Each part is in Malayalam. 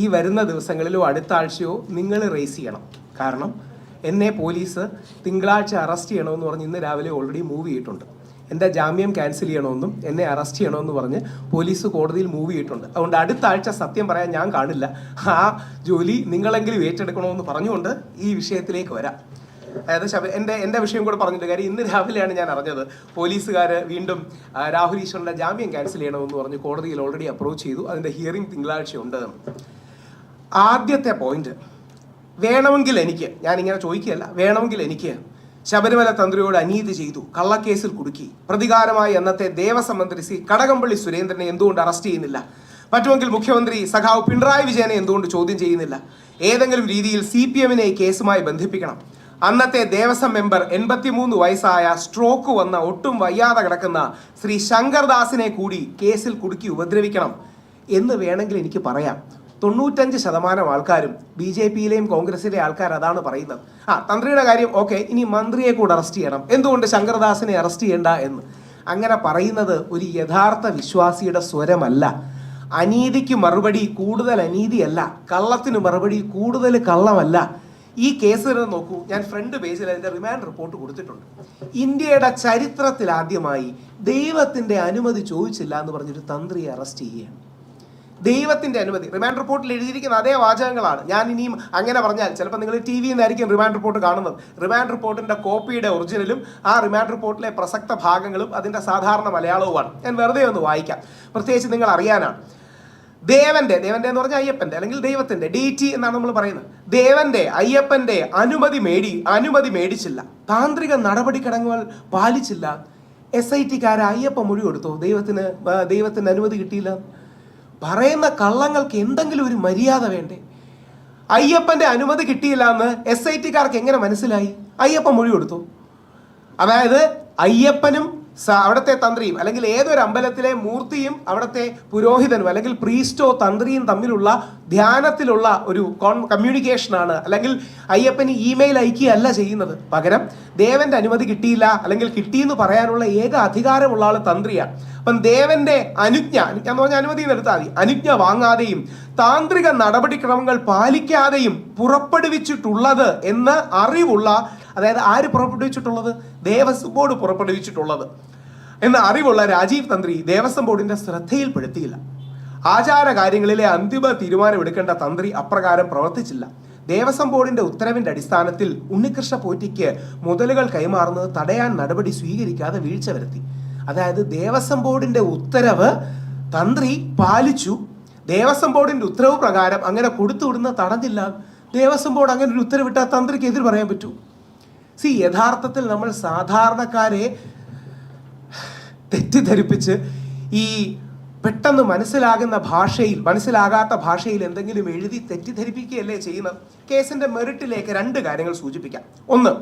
ഈ വരുന്ന ദിവസങ്ങളിലോ അടുത്ത ആഴ്ചയോ നിങ്ങൾ റേസ് ചെയ്യണം. കാരണം എന്നെ പോലീസ് തിങ്കളാഴ്ച അറസ്റ്റ് ചെയ്യണമെന്ന് പറഞ്ഞ് ഇന്ന് രാവിലെ ഓൾറെഡി മൂവ് ചെയ്തിട്ടുണ്ട്. എന്റെ ജാമ്യം ക്യാൻസൽ ചെയ്യണമെന്നും എന്നെ അറസ്റ്റ് ചെയ്യണമെന്ന് പറഞ്ഞ് പോലീസ് കോടതിയിൽ മൂവ് ചെയ്തിട്ടുണ്ട്. അതുകൊണ്ട് അടുത്ത ആഴ്ച സത്യം പറയാൻ ഞാൻ കാണില്ല. ആ ജോലി നിങ്ങളെങ്കിലും ഏറ്റെടുക്കണമെന്ന് പറഞ്ഞുകൊണ്ട് ഈ വിഷയത്തിലേക്ക് വരാം. അതായത് ശബ എന്റെ എന്റെ വിഷയം കൂടെ പറഞ്ഞിട്ട് കാര്യം ഇന്ന് രാവിലെയാണ് ഞാൻ അറിഞ്ഞത്. പോലീസുകാർ വീണ്ടും രാഹുൽ ഈശ്വറിന്റെ ജാമ്യം ക്യാൻസൽ ചെയ്യണമെന്ന് പറഞ്ഞ് കോടതിയിൽ ഓൾറെഡി അപ്രോച്ച് ചെയ്തു. അതിന്റെ ഹിയറിംഗ് തിങ്കളാഴ്ച ഉണ്ട് ആദ്യത്തെ പോയിന്റ് വേണമെങ്കിൽ എനിക്ക് ഞാൻ ഇങ്ങനെ ചോദിക്കുകയല്ല വേണമെങ്കിൽ എനിക്ക് ശബരിമല തന്ത്രിയോട് അനീതി ചെയ്തു കള്ളക്കേസിൽ കുടുക്കി പ്രതികാരമായി അന്നത്തെ ദേവസ്വം മന്ത്രി സി കടകംപള്ളി സുരേന്ദ്രനെ എന്തുകൊണ്ട് അറസ്റ്റ് ചെയ്യുന്നില്ല? പറ്റുമെങ്കിൽ മുഖ്യമന്ത്രി സഖാവ് പിണറായി വിജയനെ എന്തുകൊണ്ട് ചോദ്യം ചെയ്യുന്നില്ല? ഏതെങ്കിലും രീതിയിൽ സി പി എമ്മിനെ കേസുമായി ബന്ധിപ്പിക്കണം. അന്നത്തെ ദേവസ്വം മെമ്പർ എൺപത്തിമൂന്ന് വയസ്സായ സ്ട്രോക്ക് വന്ന ഒട്ടും വയ്യാതെ കിടക്കുന്ന ശ്രീ ശങ്കർദാസിനെ കൂടി കേസിൽ കുടുക്കി ഉപദ്രവിക്കണം എന്ന് വേണമെങ്കിൽ എനിക്ക് പറയാം. തൊണ്ണൂറ്റഞ്ച് ശതമാനം ആൾക്കാരും ബി ജെ പിയിലെയും കോൺഗ്രസിലെ ആൾക്കാർ അതാണ് പറയുന്നത്. ആ തന്ത്രിയുടെ കാര്യം ഓക്കെ ഇനി മന്ത്രിയെ കൂടെ അറസ്റ്റ് ചെയ്യണം. എന്തുകൊണ്ട് ശങ്കർദാസിനെ അറസ്റ്റ് ചെയ്യണ്ട എന്ന്? അങ്ങനെ പറയുന്നത് ഒരു യഥാർത്ഥ വിശ്വാസിയുടെ സ്വരമല്ല. അനീതിക്ക് മറുപടി കൂടുതൽ അനീതിയല്ല. കള്ളത്തിന് മറുപടി കൂടുതൽ കള്ളമല്ല. ഈ കേസ് തന്നെ നോക്കൂ ഞാൻ ഫ്രണ്ട് പേജിൽ അതിന്റെ റിമാൻഡ് റിപ്പോർട്ട് കൊടുത്തിട്ടുണ്ട്. ഇന്ത്യയുടെ ചരിത്രത്തിൽ ആദ്യമായി ദൈവത്തിന്റെ അനുമതി ചോദിച്ചില്ല എന്ന് പറഞ്ഞൊരു തന്ത്രിയെ അറസ്റ്റ് ചെയ്യുകയാണ്. ദൈവത്തിന്റെ അനുമതി. റിമാൻഡ് റിപ്പോർട്ടിൽ എഴുതിയിരിക്കുന്ന അതേ വാചകങ്ങളാണ്. ഞാൻ ഇനിയും അങ്ങനെ പറഞ്ഞാൽ ചിലപ്പോൾ നിങ്ങൾ ടി വിയിൽ നിന്നായിരിക്കും റിമാൻഡ് റിപ്പോർട്ട് കാണുന്നത്. റിമാൻഡ് റിപ്പോർട്ടിന്റെ കോപ്പിയുടെ ഒറിജിനലും ആ റിമാൻഡ് റിപ്പോർട്ടിലെ പ്രസക്ത ഭാഗങ്ങളും അതിന്റെ സാധാരണ മലയാളവുമാണ്. ഞാൻ വെറുതെ ഒന്ന് വായിക്കാം. പ്രത്യേകിച്ച് നിങ്ങൾ അറിയാനാണ്. ദേവന്റെ ദേവന്റെ എന്ന് പറഞ്ഞാൽ അയ്യപ്പന്റെ അല്ലെങ്കിൽ ദൈവത്തിന്റെ ഡി ടി എന്നാണ് നമ്മൾ പറയുന്നത്. ദേവന്റെ അയ്യപ്പന്റെ അനുമതി മേടി അനുമതി മേടിച്ചില്ല. താന്ത്രിക നടപടിക്രമങ്ങൾ പാലിച്ചില്ല. എസ് ഐ ടിക്കാരെ അയ്യപ്പ മൊഴി കൊടുത്തു? ദൈവത്തിന് ദൈവത്തിന് അനുമതി കിട്ടിയില്ല. പറയുന്ന കള്ളങ്ങൾക്ക് എന്തെങ്കിലും ഒരു മര്യാദ വേണ്ടേ? അയ്യപ്പന്റെ അനുമതി കിട്ടിയില്ല എന്ന് എസ് ഐ ടിക്കാർക്ക് എങ്ങനെ മനസ്സിലായി? അയ്യപ്പൻ മൊഴി കൊടുത്തു. അതായത് അയ്യപ്പനും അവിടുത്തെ തന്ത്രിയും അല്ലെങ്കിൽ ഏതൊരു അമ്പലത്തിലെ മൂർത്തിയും അവിടുത്തെ പുരോഹിതനും അല്ലെങ്കിൽ പ്രീസ്റ്റോ തന്ത്രിയും തമ്മിലുള്ള ധ്യാനത്തിലുള്ള ഒരു കോൺ കമ്മ്യൂണിക്കേഷനാണ് അല്ലെങ്കിൽ അയ്യപ്പന് ഇമെയിൽ അയക്കുകയല്ല ചെയ്യുന്നത്. പകരം ദേവന്റെ അനുമതി കിട്ടിയില്ല അല്ലെങ്കിൽ കിട്ടിയെന്ന് പറയാനുള്ള ഏക അധികാരമുള്ള ആൾ തന്ത്രിയാണ്. അപ്പം ദേവന്റെ അനുജ്ഞ അനുജ്ഞ എന്ന് പറഞ്ഞാൽ അനുമതി എടുത്താൽ മതി. അനുജ്ഞ വാങ്ങാതെയും താന്ത്രിക നടപടിക്രമങ്ങൾ പാലിക്കാതെയും പുറപ്പെടുവിച്ചിട്ടുള്ളത് എന്ന് അറിവുള്ള അതായത് ആര് പുറപ്പെടുവിച്ചിട്ടുള്ളത്? ദേവസ്വം ബോർഡ് പുറപ്പെടുവിച്ചിട്ടുള്ളത്. എന്ന അറിവുള്ള രാജീവ് തന്ത്രി ദേവസ്വം ബോർഡിന്റെ ശ്രദ്ധയിൽപ്പെടുത്തിയില്ല. ആചാര കാര്യങ്ങളിലെ അന്തിമ തീരുമാനമെടുക്കേണ്ട തന്ത്രി അപ്രകാരം പ്രവർത്തിച്ചില്ല. ദേവസ്വം ബോർഡിന്റെ ഉത്തരവിന്റെ അടിസ്ഥാനത്തിൽ ഉണ്ണികൃഷ്ണ പോറ്റിക്ക് മുതലുകൾ കൈമാറുന്നത് തടയാൻ നടപടി സ്വീകരിക്കാതെ വീഴ്ച വരുത്തി. അതായത് ദേവസ്വം ബോർഡിന്റെ ഉത്തരവ് തന്ത്രി പാലിച്ചു. ദേവസ്വം ബോർഡിന്റെ ഉത്തരവ് പ്രകാരം അങ്ങനെ കൊടുത്തുവിടുന്ന തടഞ്ഞില്ല. ദേവസ്വം ബോർഡ് അങ്ങനെ ഒരു ഉത്തരവിട്ടാൽ തന്ത്രിക്ക് എതിർ പറയാൻ പറ്റൂ. സി യഥാർത്ഥത്തിൽ നമ്മൾ സാധാരണക്കാരെ തെറ്റിദ്ധരിപ്പിച്ച് ഈ പെട്ടെന്ന് മനസ്സിലാകുന്ന ഭാഷയിൽ മനസ്സിലാകാത്ത ഭാഷയിൽ എന്തെങ്കിലും എഴുതി തെറ്റിദ്ധരിപ്പിക്കുകയല്ലേ ചെയ്യുന്നത്? കേസിന്റെ മെറിറ്റിലേക്ക് രണ്ട് കാര്യങ്ങൾ സൂചിപ്പിക്കാം. ഒന്ന്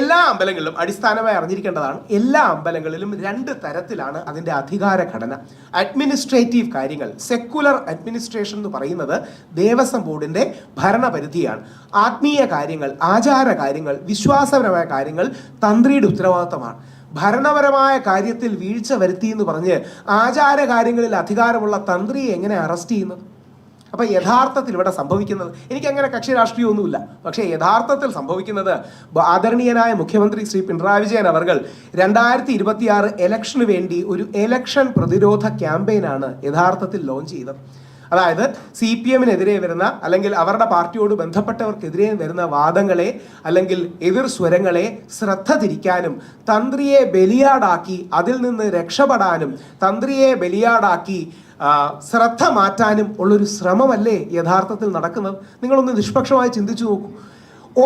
എല്ലാ അമ്പലങ്ങളിലും അടിസ്ഥാനമായി അറിഞ്ഞിരിക്കേണ്ടതാണ് എല്ലാ അമ്പലങ്ങളിലും രണ്ട് തരത്തിലാണ് അതിന്റെ അധികാര ഘടന. അഡ്മിനിസ്ട്രേറ്റീവ് കാര്യങ്ങൾ സെക്കുലർ അഡ്മിനിസ്ട്രേഷൻ എന്ന് പറയുന്നത് ദേവസ്വം ബോർഡിന്റെ ഭരണപരിധിയാണ്. ആത്മീയ കാര്യങ്ങൾ ആചാര കാര്യങ്ങൾ വിശ്വാസപരമായ കാര്യങ്ങൾ തന്ത്രിയുടെ ഉത്തരവാദിത്തമാണ്. ഭരണപരമായ കാര്യത്തിൽ വീഴ്ച വരുത്തി എന്ന് പറഞ്ഞ് ആചാര കാര്യങ്ങളിൽ അധികാരമുള്ള തന്ത്രിയെ എങ്ങനെ അറസ്റ്റ് ചെയ്യുന്നത്? അപ്പൊ യഥാർത്ഥത്തിൽ ഇവിടെ സംഭവിക്കുന്നത് എനിക്ക് അങ്ങനെ കക്ഷി രാഷ്ട്രീയമൊന്നുമില്ല. പക്ഷേ യഥാർത്ഥത്തിൽ സംഭവിക്കുന്നത് ആദരണീയനായ മുഖ്യമന്ത്രി ശ്രീ പിണറായി വിജയൻ അവർ രണ്ടായിരത്തി ഇരുപത്തിയാറ് ഇലക്ഷന് വേണ്ടി ഒരു ഇലക്ഷൻ പ്രതിരോധ ക്യാമ്പയിനാണ് യഥാർത്ഥത്തിൽ ലോഞ്ച് ചെയ്തത്. അതായത് സി പി എമ്മിനെതിരെ വരുന്ന അല്ലെങ്കിൽ അവരുടെ പാർട്ടിയോട് ബന്ധപ്പെട്ടവർക്കെതിരെ വരുന്ന വാദങ്ങളെ അല്ലെങ്കിൽ എതിർ സ്വരങ്ങളെ ശ്രദ്ധ തിരിക്കാനും തന്ത്രിയെ ബലിയാടാക്കി അതിൽ നിന്ന് രക്ഷപ്പെടാനും തന്ത്രിയെ ബലിയാടാക്കി ശ്രദ്ധ മാറ്റാനും ഉള്ളൊരു ശ്രമമല്ലേ യഥാർത്ഥത്തിൽ നടക്കുന്നത്? നിങ്ങളൊന്ന് നിഷ്പക്ഷമായി ചിന്തിച്ചു നോക്കൂ.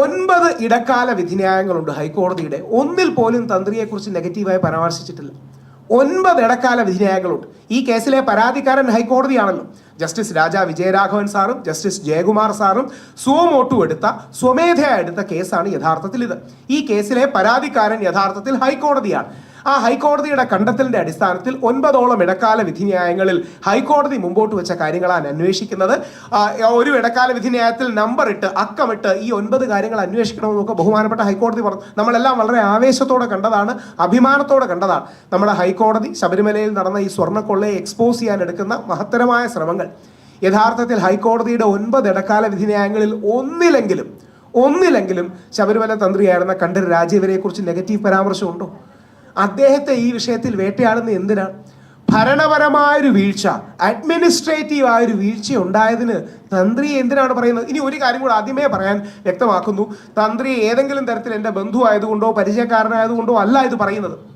ഒൻപത് ഇടക്കാല വിധിന്യായങ്ങളുണ്ട് ഹൈക്കോടതിയുടെ. ഒന്നിൽ പോലും തന്ത്രിയെക്കുറിച്ച് നെഗറ്റീവായി പരാമർശിച്ചിട്ടില്ല. ഒൻപത് ഇടക്കാല വിധിന്യായങ്ങളുണ്ട്. ഈ കേസിലെ പരാതിക്കാരൻ ഹൈക്കോടതിയാണല്ലോ. ജസ്റ്റിസ് രാജ വിജയരാഘവൻ സാറും ജസ്റ്റിസ് ജയകുമാർ സാറും സുവമോട്ടു എടുത്ത സ്വമേധയാ എടുത്ത കേസാണ് യഥാർത്ഥത്തിൽ ഇത് ഈ കേസിലെ പരാതിക്കാരൻ യഥാർത്ഥത്തിൽ ഹൈക്കോടതിയാണ്. ആ ഹൈക്കോടതിയുടെ കണ്ടെത്തലിന്റെ അടിസ്ഥാനത്തിൽ ഒൻപതോളം ഇടക്കാല വിധി ന്യായങ്ങളിൽ ഹൈക്കോടതി മുമ്പോട്ട് വെച്ച കാര്യങ്ങളാണ് അന്വേഷിക്കുന്നത്. ഒരു ഇടക്കാല വിധിന്യായത്തിൽ നമ്പർ ഇട്ട് അക്കമിട്ട് ഈ ഒൻപത് കാര്യങ്ങൾ അന്വേഷിക്കണമെന്നൊക്കെ ബഹുമാനപ്പെട്ട ഹൈക്കോടതി പറഞ്ഞു നമ്മളെല്ലാം വളരെ ആവേശത്തോടെ കണ്ടതാണ് അഭിമാനത്തോടെ കണ്ടതാണ്. നമ്മുടെ ഹൈക്കോടതി ശബരിമലയിൽ നടന്ന ഈ സ്വർണക്കൊള്ളയെ എക്സ്പോസ് ചെയ്യാൻ എടുക്കുന്ന മഹത്തരമായ ശ്രമങ്ങൾ. യഥാർത്ഥത്തിൽ ഹൈക്കോടതിയുടെ ഒൻപത് ഇടക്കാല വിധി ന്യായങ്ങളിൽ ഒന്നിലെങ്കിലും ഒന്നിലെങ്കിലും ശബരിമല തന്ത്രിയായിരുന്ന കണ്ഠര് രാജീവരെ കുറിച്ച് നെഗറ്റീവ് പരാമർശമുണ്ടോ? അദ്ദേഹത്തെ ഈ വിഷയത്തിൽ വേട്ടയാടുന്ന എന്തിനാണ് ഭരണപരമായൊരു വീഴ്ച അഡ്മിനിസ്ട്രേറ്റീവ് ആയ ഒരു വീഴ്ച ഉണ്ടായതിന് തന്ത്രി എന്തിനാണ് പറയുന്നത്? ഇനി ഒരു കാര്യം കൂടെ ആദ്യമേ പറയാൻ വ്യക്തമാക്കുന്നു. തന്ത്രി ഏതെങ്കിലും തരത്തിൽ എന്റെ ബന്ധുവായതുകൊണ്ടോ പരിചയക്കാരനായതുകൊണ്ടോ അല്ല ഇത് പറയുന്നത്.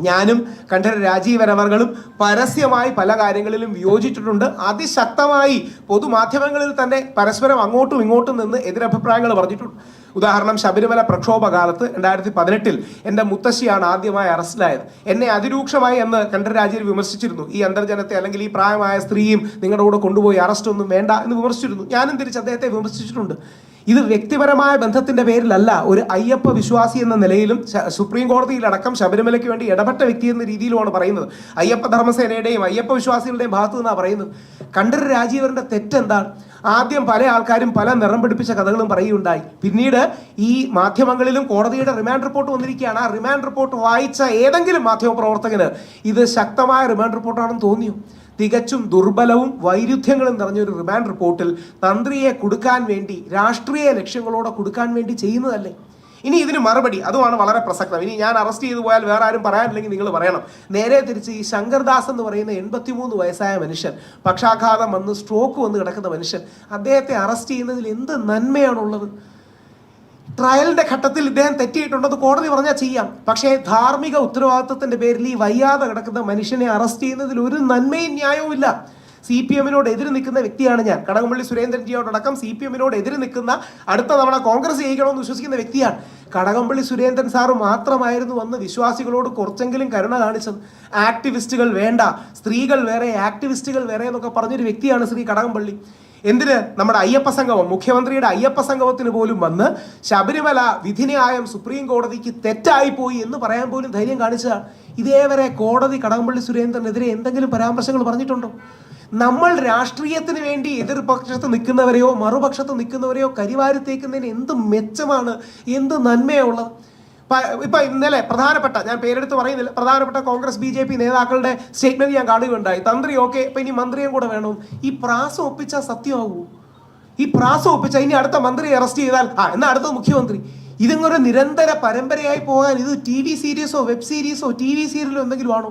ഞാനും കണ്ഠര രാജീവരവർകളും പരസ്യമായി പല കാര്യങ്ങളിലും വിയോജിച്ചിട്ടുണ്ട്. അതിശക്തമായി പൊതുമാധ്യമങ്ങളിൽ തന്നെ പരസ്പരം അങ്ങോട്ടും ഇങ്ങോട്ടും നിന്ന് എതിരഭിപ്രായങ്ങൾ പറഞ്ഞിട്ടുണ്ട് ഉദാഹരണം ശബരിമല പ്രക്ഷോഭ കാലത്ത് രണ്ടായിരത്തി പതിനെട്ടിൽ എന്റെ മുത്തശ്ശിയാണ് ആദ്യമായി അറസ്റ്റിലായത്. എന്നെ അതിരൂക്ഷമായി എന്ന് കണ്ഠര രാജീവ് വിമർശിച്ചിരുന്നു. ഈ അന്തർജനത്തെ അല്ലെങ്കിൽ ഈ പ്രായമായ സ്ത്രീയും നിങ്ങളുടെ കൂടെ കൊണ്ടുപോയി അറസ്റ്റ് ഒന്നും വേണ്ട എന്ന് വിമർശിച്ചിരുന്നു. ഞാനും തിരിച്ച് അദ്ദേഹത്തെ വിമർശിച്ചിട്ടുണ്ട്? ഇത് വ്യക്തിപരമായ ബന്ധത്തിന്റെ പേരിലല്ല ഒരു അയ്യപ്പ വിശ്വാസി എന്ന നിലയിലും സുപ്രീം കോടതിയിലടക്കം ശബരിമലയ്ക്ക് വേണ്ടി ഇടപെട്ട വ്യക്തി എന്ന രീതിയിലുമാണ് പറയുന്നത്. അയ്യപ്പ ധർമ്മസേനയുടെയും അയ്യപ്പ വിശ്വാസികളുടെയും ഭാഗത്തു നിന്നാണ് പറയുന്നത്. കണ്ഠര രാജീവരുടെ തെറ്റെന്താണ്? ആദ്യം പല ആൾക്കാരും പല നിറം പിടിപ്പിച്ച കഥകളും പറയുകയുണ്ടായി. പിന്നീട് ഈ മാധ്യമങ്ങളിലും കോടതിയുടെ റിമാൻഡ് റിപ്പോർട്ട് വന്നിരിക്കുകയാണ്. ആ റിമാൻഡ് റിപ്പോർട്ട് വായിച്ച ഏതെങ്കിലും മാധ്യമ പ്രവർത്തകന് ഇത് ശക്തമായ റിമാൻഡ് റിപ്പോർട്ടാണെന്ന് തോന്നിയോ? തികച്ചും ദുർബലവും വൈരുദ്ധ്യങ്ങളും നിറഞ്ഞ ഒരു റിമാൻഡ് റിപ്പോർട്ടിൽ തന്ത്രിയെ കൊടുക്കാൻ വേണ്ടി രാഷ്ട്രീയ ലക്ഷ്യങ്ങളോടെ കൊടുക്കാൻ വേണ്ടി ചെയ്യുന്നതല്ലേ? ഇനി ഇതിന് മറുപടി അതുമാണ് വളരെ പ്രസക്തം. ഇനി ഞാൻ അറസ്റ്റ് ചെയ്തു പോയാൽ വേറെ ആരും പറയാനില്ലെങ്കിൽ നിങ്ങൾ പറയണം. നേരെ തിരിച്ച് ഈ ശങ്കർദാസ് എന്ന് പറയുന്ന എൺപത്തിമൂന്ന് വയസ്സായ മനുഷ്യൻ പക്ഷാഘാതം വന്ന് സ്ട്രോക്ക് വന്ന് കിടക്കുന്ന മനുഷ്യൻ അദ്ദേഹത്തെ അറസ്റ്റ് ചെയ്യുന്നതിൽ എന്ത് നന്മയാണുള്ളത്? ട്രയലിന്റെ ഘട്ടത്തിൽ ഇദ്ദേഹം തെറ്റിയിട്ടുണ്ടെന്ന് കോടതി പറഞ്ഞാൽ ചെയ്യാം. പക്ഷേ ധാർമ്മിക ഉത്തരവാദിത്വത്തിന്റെ പേരിൽ ഈ വയ്യാതെ കിടക്കുന്ന മനുഷ്യനെ അറസ്റ്റ് ചെയ്യുന്നതിൽ ഒരു നന്മയും ന്യായവും ഇല്ല. സി പി എമ്മിനോട് എതിര് നിൽക്കുന്ന വ്യക്തിയാണ് ഞാൻ. കടകംപള്ളി സുരേന്ദ്രൻജിയോടക്കം സി പി എമ്മിനോട് എതിര് നിൽക്കുന്ന അടുത്ത തവണ കോൺഗ്രസ് ജയിക്കണമെന്ന് വിശ്വസിക്കുന്ന വ്യക്തിയാണ്. കടകംപള്ളി സുരേന്ദ്രൻ സാറ് മാത്രമായിരുന്നു വന്ന് വിശ്വാസികളോട് കുറച്ചെങ്കിലും കരുണ കാണിച്ചത്. ആക്ടിവിസ്റ്റുകൾ വേണ്ട. സ്ത്രീകൾ വേറെ ആക്ടിവിസ്റ്റുകൾ വേറെ എന്നൊക്കെ പറഞ്ഞൊരു വ്യക്തിയാണ് ശ്രീ കടകംപള്ളി. എന്തിന്? നമ്മുടെ അയ്യപ്പ സംഗമം. മുഖ്യമന്ത്രിയുടെ അയ്യപ്പ സംഗമത്തിന് പോലും വന്ന് ശബരിമല വിധിന്യായം സുപ്രീം കോടതിക്ക് തെറ്റായി പോയി എന്ന് പറയാൻ പോലും ധൈര്യം കാണിച്ചതാണ്. ഇതേവരെ കോടതി കടകംപള്ളി സുരേന്ദ്രനെതിരെ എന്തെങ്കിലും പരാമർശങ്ങൾ പറഞ്ഞിട്ടുണ്ടോ? നമ്മൾ രാഷ്ട്രീയത്തിന് വേണ്ടി എതിർപക്ഷത്ത് നിൽക്കുന്നവരെയോ മറുപക്ഷത്ത് നിൽക്കുന്നവരെയോ കരിവാരി തേക്കുന്നതിന് എന്ത് മെച്ചമാണ്? എന്ത് നന്മയുള്ളത് ഇപ്പൊ ഇന്നലെ പ്രധാനപ്പെട്ട ഞാൻ പേരെടുത്ത് പറയുന്നില്ല പ്രധാനപ്പെട്ട കോൺഗ്രസ് ബി ജെ പി നേതാക്കളുടെ സ്റ്റേറ്റ്മെന്റ് ഞാൻ കാണുകയുണ്ടായി. തന്ത്രി ഓക്കെ ഇപ്പൊ ഇനി മന്ത്രിയും കൂടെ വേണം. ഈ പ്രാസം ഒപ്പിച്ചാൽ സത്യമാകൂ ഈ പ്രാസം ഒപ്പിച്ച ഇനി അടുത്ത മന്ത്രി അറസ്റ്റ് ചെയ്താൽ? ആ എന്നാ അടുത്ത മുഖ്യമന്ത്രി. ഇതിങ്ങൊരു നിരന്തര പരമ്പരയായി പോകാൻ ഇത് ടി വി സീരീസോ വെബ് സീരീസോ ടി വി സീരിയലോ എന്തെങ്കിലും ആണോ?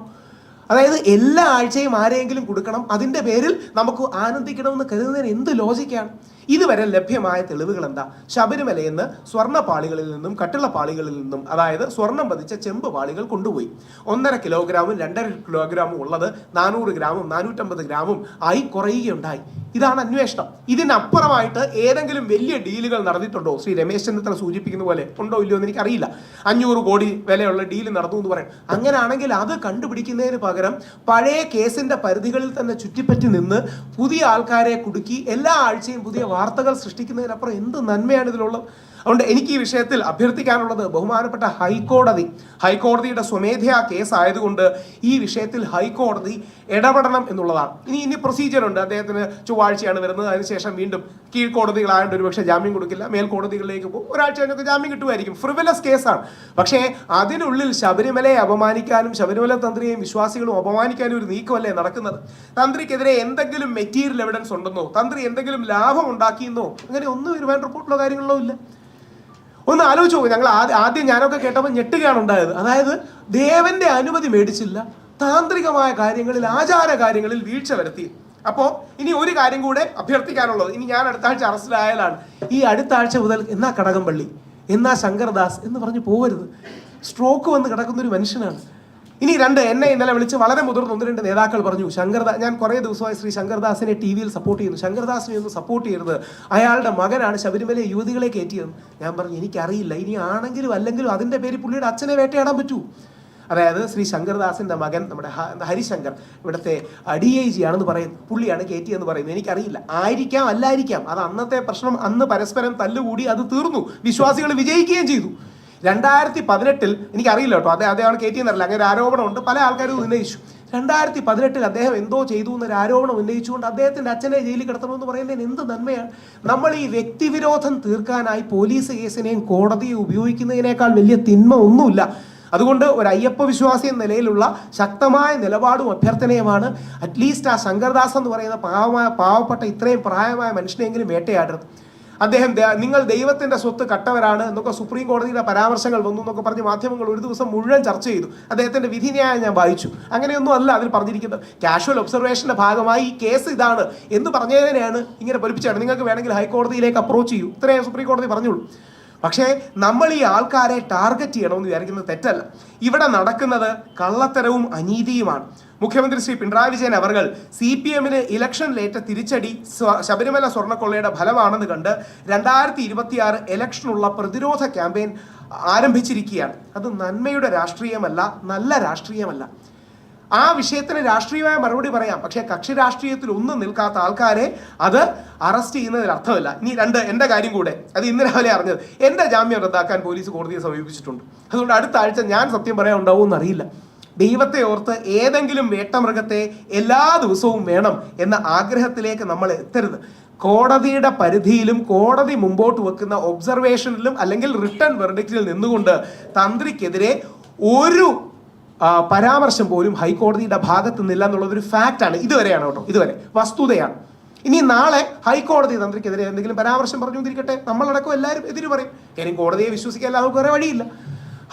അതായത് എല്ലാ ആഴ്ചയും ആരെയെങ്കിലും കൊടുക്കണം. അതിന്റെ പേരിൽ നമുക്ക് ആനന്ദിക്കണമെന്ന് കരുതുന്നതിന് എന്ത് ലോജിക്കാണ് ഇതുവരെ ലഭ്യമായ തെളിവുകൾ എന്താ ശബരിമലയിൽ നിന്ന് സ്വർണ പാളികളിൽ നിന്നും കട്ടിള പാളികളിൽ നിന്നും അതായത് സ്വർണം പതിച്ച ചെമ്പ് പാളികൾ കൊണ്ടുപോയി. ഒന്നര കിലോഗ്രാമും രണ്ടര കിലോഗ്രാമും ഉള്ളത് നാനൂറ് ഗ്രാമും നാനൂറ്റമ്പത് ഗ്രാമും ആയി കുറയുകയുണ്ടായി. ഇതാണ് അന്വേഷണം. ഇതിനപ്പുറമായിട്ട് ഏതെങ്കിലും വലിയ ഡീലുകൾ നടന്നിട്ടുണ്ടോ? ശ്രീ രമേശ് ചെന്നിത്തല സൂചിപ്പിക്കുന്ന പോലെ ഉണ്ടോ ഇല്ലയോ എന്ന് എനിക്കറിയില്ല. അഞ്ഞൂറ് കോടി വിലയുള്ള ഡീൽ നടന്നു എന്ന് പറയാം. അങ്ങനെയാണെങ്കിൽ അത് കണ്ടുപിടിക്കുന്നതിന് പകരം പഴയ കേസിന്റെ പരിധികളിൽ തന്നെ ചുറ്റിപ്പറ്റി നിന്ന് പുതിയ ആൾക്കാരെ കുടുക്കി എല്ലാ ആഴ്ചയും പുതിയ വാർത്തകൾ സൃഷ്ടിക്കുന്നതിനപ്പുറം എന്ത് നന്മയാണ് ഇതിലുള്ളത് അതുകൊണ്ട് എനിക്ക് ഈ വിഷയത്തിൽ അഭ്യർത്ഥിക്കാനുള്ളത് ബഹുമാനപ്പെട്ട ഹൈക്കോടതി ഹൈക്കോടതിയുടെ സ്വമേധയാ കേസ് ആയതുകൊണ്ട് ഈ വിഷയത്തിൽ ഹൈക്കോടതി ഇടപെടണം എന്നുള്ളതാണ്. ഇനി ഇനി പ്രൊസീജിയർ ഉണ്ട്. അദ്ദേഹത്തിന് ചൊവ്വാഴ്ചയാണ് വരുന്നത്. അതിനുശേഷം വീണ്ടും കീഴ്ക്കോടതികളായതുകൊണ്ട് ഒരുപക്ഷെ ജാമ്യം കൊടുക്കില്ല. മേൽക്കോടതികളിലേക്ക് പോകും. ഒരാഴ്ച കഴിഞ്ഞൊക്കെ ജാമ്യം കിട്ടുമായിരിക്കും. ഫ്രിവലസ് കേസാണ്. പക്ഷേ അതിനുള്ളിൽ ശബരിമലയെ അപമാനിക്കാനും ശബരിമല തന്ത്രിയെയും വിശ്വാസികളും അപമാനിക്കാനും ഒരു നീക്കമല്ലേ നടക്കുന്നത്? തന്ത്രിക്കെതിരെ എന്തെങ്കിലും മെറ്റീരിയൽ എവിഡൻസ് ഉണ്ടെന്നോ തന്ത്രി എന്തെങ്കിലും ലാഭം ഉണ്ടാക്കിയെന്നോ അങ്ങനെ ഒന്നും റിമാൻഡ് റിപ്പോർട്ടിലോ കാര്യങ്ങളിലോ ഇല്ല. ഒന്ന് ആലോചിച്ച് നോക്ക്. ഞങ്ങൾ ആദ്യം ഞാനൊക്കെ കേട്ടപ്പോൾ ഞെട്ടുകയാണ് ഉണ്ടായത്. അതായത് ദേവന്റെ അനുമതി മേടിച്ചില്ല. താന്ത്രികമായ കാര്യങ്ങളിൽ ആചാര കാര്യങ്ങളിൽ വീഴ്ച വരുത്തി. അപ്പോൾ ഇനി ഒരു കാര്യം കൂടെ അഭ്യർത്ഥിക്കാനുള്ളത്. ഇനി ഞാൻ അടുത്ത ആഴ്ച അറസ്റ്റിലായാലാണ്. ഈ അടുത്ത ആഴ്ച മുതൽ എന്നാ കടകംപള്ളി എന്നാ ശങ്കർദാസ് എന്ന് പറഞ്ഞ് പോകരുത്. സ്ട്രോക്ക് വന്ന് കിടക്കുന്ന ഒരു മനുഷ്യനാണ്. ഇനി രണ്ട് എന്നെ ഇന്നലെ വിളിച്ച് വളരെ മുതിർന്ന ഒന്ന് രണ്ട് നേതാക്കൾ പറഞ്ഞു ശങ്കർദാസ് ഞാൻ കുറേ ദിവസമായി ശ്രീ ശങ്കർദാസിനെ ടി വിയിൽ സപ്പോർട്ട് ചെയ്യുന്നു. ശങ്കർദാസിനെ ഒന്ന് സപ്പോർട്ട് ചെയ്യരുത്. അയാളുടെ മകനാണ് ശബരിമല യുവതികളെ കയറ്റിയത് ഞാൻ പറഞ്ഞു എനിക്കറിയില്ല. ഇനി ആണെങ്കിലും അല്ലെങ്കിലും അതിന്റെ പേര് പുള്ളിയുടെ അച്ഛനെ വേട്ടയാടാൻ പറ്റൂ. അതായത് ശ്രീ ശങ്കർദാസിന്റെ മകൻ നമ്മുടെ ഹരിശങ്കർ ഇവിടുത്തെ ഡി ഐ ജി ആണെന്ന് പറയുന്നു പുള്ളിയാണ് കയറ്റിയെന്ന് പറയുന്നത് എനിക്കറിയില്ല. ആയിരിക്കാം അല്ലായിരിക്കാം. അത് അന്നത്തെ പ്രശ്നം അന്ന് പരസ്പരം തല്ലുകൂടി അത് തീർന്നു. വിശ്വാസികൾ വിജയിക്കുകയും ചെയ്തു. രണ്ടായിരത്തി പതിനെട്ടിൽ എനിക്കറിയില്ല കേട്ടോ. അതേ അദ്ദേഹമാണ് കയറ്റിയെന്നറിയില്ല അങ്ങനെ ഒരു ആരോപണമുണ്ട് പല ആൾക്കാരും ഉന്നയിച്ചു. രണ്ടായിരത്തി പതിനെട്ടിൽ അദ്ദേഹം എന്തോ ചെയ്തു എന്നൊരു ആരോപണം ഉന്നയിച്ചുകൊണ്ട് അദ്ദേഹത്തിന്റെ അച്ഛനെ ജയിലിൽ കിടത്തണമെന്ന് പറയുന്നതിന് എന്ത് നന്മയാണ്? നമ്മൾ ഈ വ്യക്തിവിരോധം തീർക്കാനായി പോലീസ് കേസിനെയും കോടതിയെ ഉപയോഗിക്കുന്നതിനേക്കാൾ വലിയ തിന്മ ഒന്നുമില്ല. അതുകൊണ്ട് ഒരു അയ്യപ്പ വിശ്വാസി എന്ന നിലയിലുള്ള ശക്തമായ നിലപാടും അഭ്യർത്ഥനയുമാണ് അറ്റ്ലീസ്റ്റ് ആ ശങ്കർദാസ് എന്ന് പറയുന്ന പാവമായ പാവപ്പെട്ട ഇത്രയും പ്രായമായ മനുഷ്യനെങ്കിലും വേട്ടയാടരുത്. അദ്ദേഹം നിങ്ങൾ ദൈവത്തിന്റെ സ്വത്ത് കട്ടവരാണ് എന്നൊക്കെ സുപ്രീം കോടതിയുടെ പരാമർശങ്ങൾ വന്നു എന്നൊക്കെ പറഞ്ഞ് മാധ്യമങ്ങൾ ഒരു ദിവസം മുഴുവൻ ചർച്ച ചെയ്തു. അദ്ദേഹത്തിന്റെ വിധിന്യായം ഞാൻ വായിച്ചു. അങ്ങനെയൊന്നും അല്ല അതിൽ പറഞ്ഞിരിക്കുന്നത്. കാഷ്വൽ ഒബ്സർവേഷന്റെ ഭാഗമായി ഈ കേസ് ഇതാണ് എന്ന് പറഞ്ഞതിനെയാണ് ഇങ്ങനെ പൊലിപ്പിച്ചാണ് നിങ്ങൾക്ക് വേണമെങ്കിൽ ഹൈക്കോടതിയിലേക്ക് അപ്രോച്ച് ചെയ്യൂ. ഇത്രയും സുപ്രീം കോടതി പറഞ്ഞുള്ളൂ. പക്ഷേ നമ്മൾ ഈ ആൾക്കാരെ ടാർഗറ്റ് ചെയ്യണമെന്ന് വിചാരിക്കുന്നത് തെറ്റല്ല. ഇവിടെ നടക്കുന്നത് കള്ളത്തരവും അനീതിയുമാണ്. മുഖ്യമന്ത്രി ശ്രീ പിണറായി വിജയൻ അവർ സി പി എമ്മിന് ഇലക്ഷനിലേറ്റ തിരിച്ചടി ശബരിമല സ്വർണക്കൊള്ളയുടെ ഫലമാണെന്ന് കണ്ട് രണ്ടായിരത്തി ഇരുപത്തിയാറ് ഇലക്ഷനുള്ള പ്രതിരോധ ക്യാമ്പയിൻ ആരംഭിച്ചിരിക്കുകയാണ്. അത് നന്മയുടെ രാഷ്ട്രീയമല്ല നല്ല രാഷ്ട്രീയമല്ല. ആ വിഷയത്തിന് രാഷ്ട്രീയമായ മറുപടി പറയാം. പക്ഷേ കക്ഷി രാഷ്ട്രീയത്തിൽ ഒന്നും നിൽക്കാത്ത ആൾക്കാരെ അത് അറസ്റ്റ് ചെയ്യുന്നതിൽ അർത്ഥമില്ല. ഇനി രണ്ട് എന്റെ കാര്യം കൂടെ. അത് ഇന്ന് രാവിലെ അറിഞ്ഞത്. എന്റെ ജാമ്യം റദ്ദാക്കാൻ പോലീസ് കോടതിയെ സമീപിച്ചിട്ടുണ്ട്. അതുകൊണ്ട് അടുത്ത ആഴ്ച ഞാൻ സത്യം പറയാൻ ഉണ്ടാവും എന്നറിയില്ല. ദൈവത്തെ ഓർത്ത് ഏതെങ്കിലും വേട്ടമൃഗത്തെ എല്ലാ ദിവസവും വേണം എന്ന ആഗ്രഹത്തിലേക്ക് നമ്മൾ എത്തരുത്. കോടതിയുടെ പരിധിയിലും കോടതി മുമ്പോട്ട് വെക്കുന്ന ഒബ്സർവേഷനിലും അല്ലെങ്കിൽ റിട്ടേൺ വെർഡിക്റ്റിൽ നിന്നുകൊണ്ട് തന്ത്രിക്കെതിരെ ഒരു പരാമർശം പോലും ഹൈക്കോടതിയുടെ ഭാഗത്ത് നിന്നില്ല എന്നുള്ളത് ഒരു ഫാക്റ്റാണ് ഇതുവരെയാണ് കേട്ടോ. ഇതുവരെ. വസ്തുതയാണ്. ഇനി നാളെ ഹൈക്കോടതി തന്ത്രിക്കെതിരെ എന്തെങ്കിലും പരാമർശം പറഞ്ഞു തിരിക്കട്ടെ നമ്മളടക്കം എല്ലാവരും എതിര് പറയും. കാര്യം കോടതിയെ വിശ്വസിക്കാൻ എല്ലാവർക്കും വേറെ വഴിയില്ല.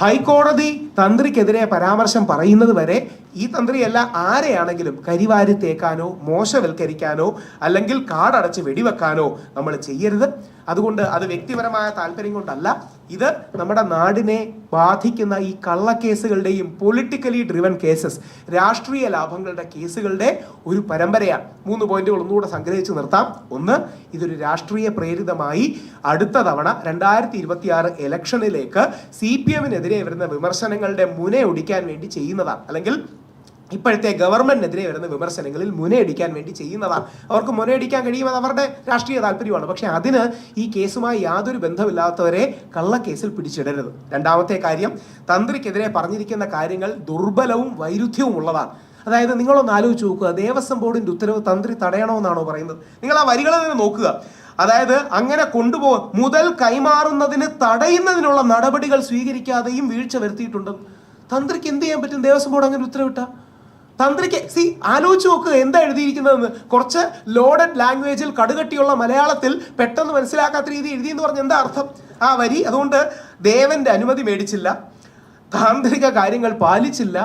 ഹൈക്കോടതി തന്ത്രിക്കെതിരെ പരാമർശം പറയുന്നത് വരെ ഈ തന്ത്രിയല്ല ആരെയാണെങ്കിലും കരിവാരി തേക്കാനോ മോശവൽക്കരിക്കാനോ അല്ലെങ്കിൽ കാടടച്ച് വെടിവെക്കാനോ നമ്മൾ ചെയ്യരുത്. അതുകൊണ്ട് അത് വ്യക്തിപരമായ താല്പര്യം കൊണ്ടല്ല. ഇത് നമ്മുടെ നാടിനെ ബാധിക്കുന്ന ഈ കള്ളക്കേസുകളുടെയും പൊളിറ്റിക്കലി ഡ്രിവൻ കേസസ് രാഷ്ട്രീയ ലാഭങ്ങളുടെ കേസുകളുടെ ഒരു പരമ്പരയാണ് മൂന്ന് പോയിന്റുകൾ ഒന്നുകൂടെ സംഗ്രഹിച്ച് നിർത്താം. ഒന്ന് ഇതൊരു രാഷ്ട്രീയ പ്രേരിതമായി അടുത്ത തവണ രണ്ടായിരത്തി ഇരുപത്തി ആറ് ഇലക്ഷനിലേക്ക് സി പി എമ്മിനെതിരെ വരുന്ന വിമർശനങ്ങളുടെ മുനയൊടിക്കാൻ വേണ്ടി ചെയ്യുന്നതാണ് അല്ലെങ്കിൽ ഇപ്പോഴത്തെ ഗവൺമെന്റിനെതിരെ വരുന്ന വിമർശനങ്ങളിൽ മുനയടിക്കാൻ വേണ്ടി ചെയ്യുന്നതാണ്. അവർക്ക് മുനയടിക്കാൻ കഴിയുമെന്ന് അവരുടെ രാഷ്ട്രീയ താല്പര്യമാണ്. പക്ഷെ അതിന് ഈ കേസുമായി യാതൊരു ബന്ധമില്ലാത്തവരെ കള്ളക്കേസിൽ പിടിച്ചിടരുത്. രണ്ടാമത്തെ കാര്യം തന്ത്രിക്കെതിരെ പറഞ്ഞിരിക്കുന്ന കാര്യങ്ങൾ ദുർബലവും വൈരുദ്ധ്യവും ഉള്ളതാണ്. അതായത് നിങ്ങളൊന്ന് ആലോചിച്ച് നോക്കുക. ദേവസ്വം ബോർഡിന്റെ ഉത്തരവ് തന്ത്രി തടയണമെന്നാണോ പറയുന്നത്? നിങ്ങൾ ആ വരികളിൽ നിന്ന് നോക്കുക. അതായത് അങ്ങനെ കൊണ്ടുപോ മുതൽ കൈമാറുന്നതിന് തടയുന്നതിനുള്ള നടപടികൾ സ്വീകരിക്കാതെയും വീഴ്ച വരുത്തിയിട്ടുണ്ട്. തന്ത്രിക്ക് എന്ത് ചെയ്യാൻ പറ്റും? ദേവസ്വം ബോർഡ് അങ്ങനെ ഉത്തരവിട്ട? തന്ത്രിക്ക് സി ആലോചിച്ച് നോക്കുക എന്താ എഴുതിയിരിക്കുന്നതെന്ന്. കുറച്ച് ലോഡഡ് ലാംഗ്വേജിൽ കടുകട്ടിയുള്ള മലയാളത്തിൽ പെട്ടെന്ന് മനസ്സിലാക്കാത്ത രീതി എഴുതി എന്ന് പറഞ്ഞ എന്താ അർത്ഥം? ആ വരി അതുകൊണ്ട് ദേവന്റെ അനുമതി മേടിച്ചില്ല താന്ത്രിക കാര്യങ്ങൾ പാലിച്ചില്ല.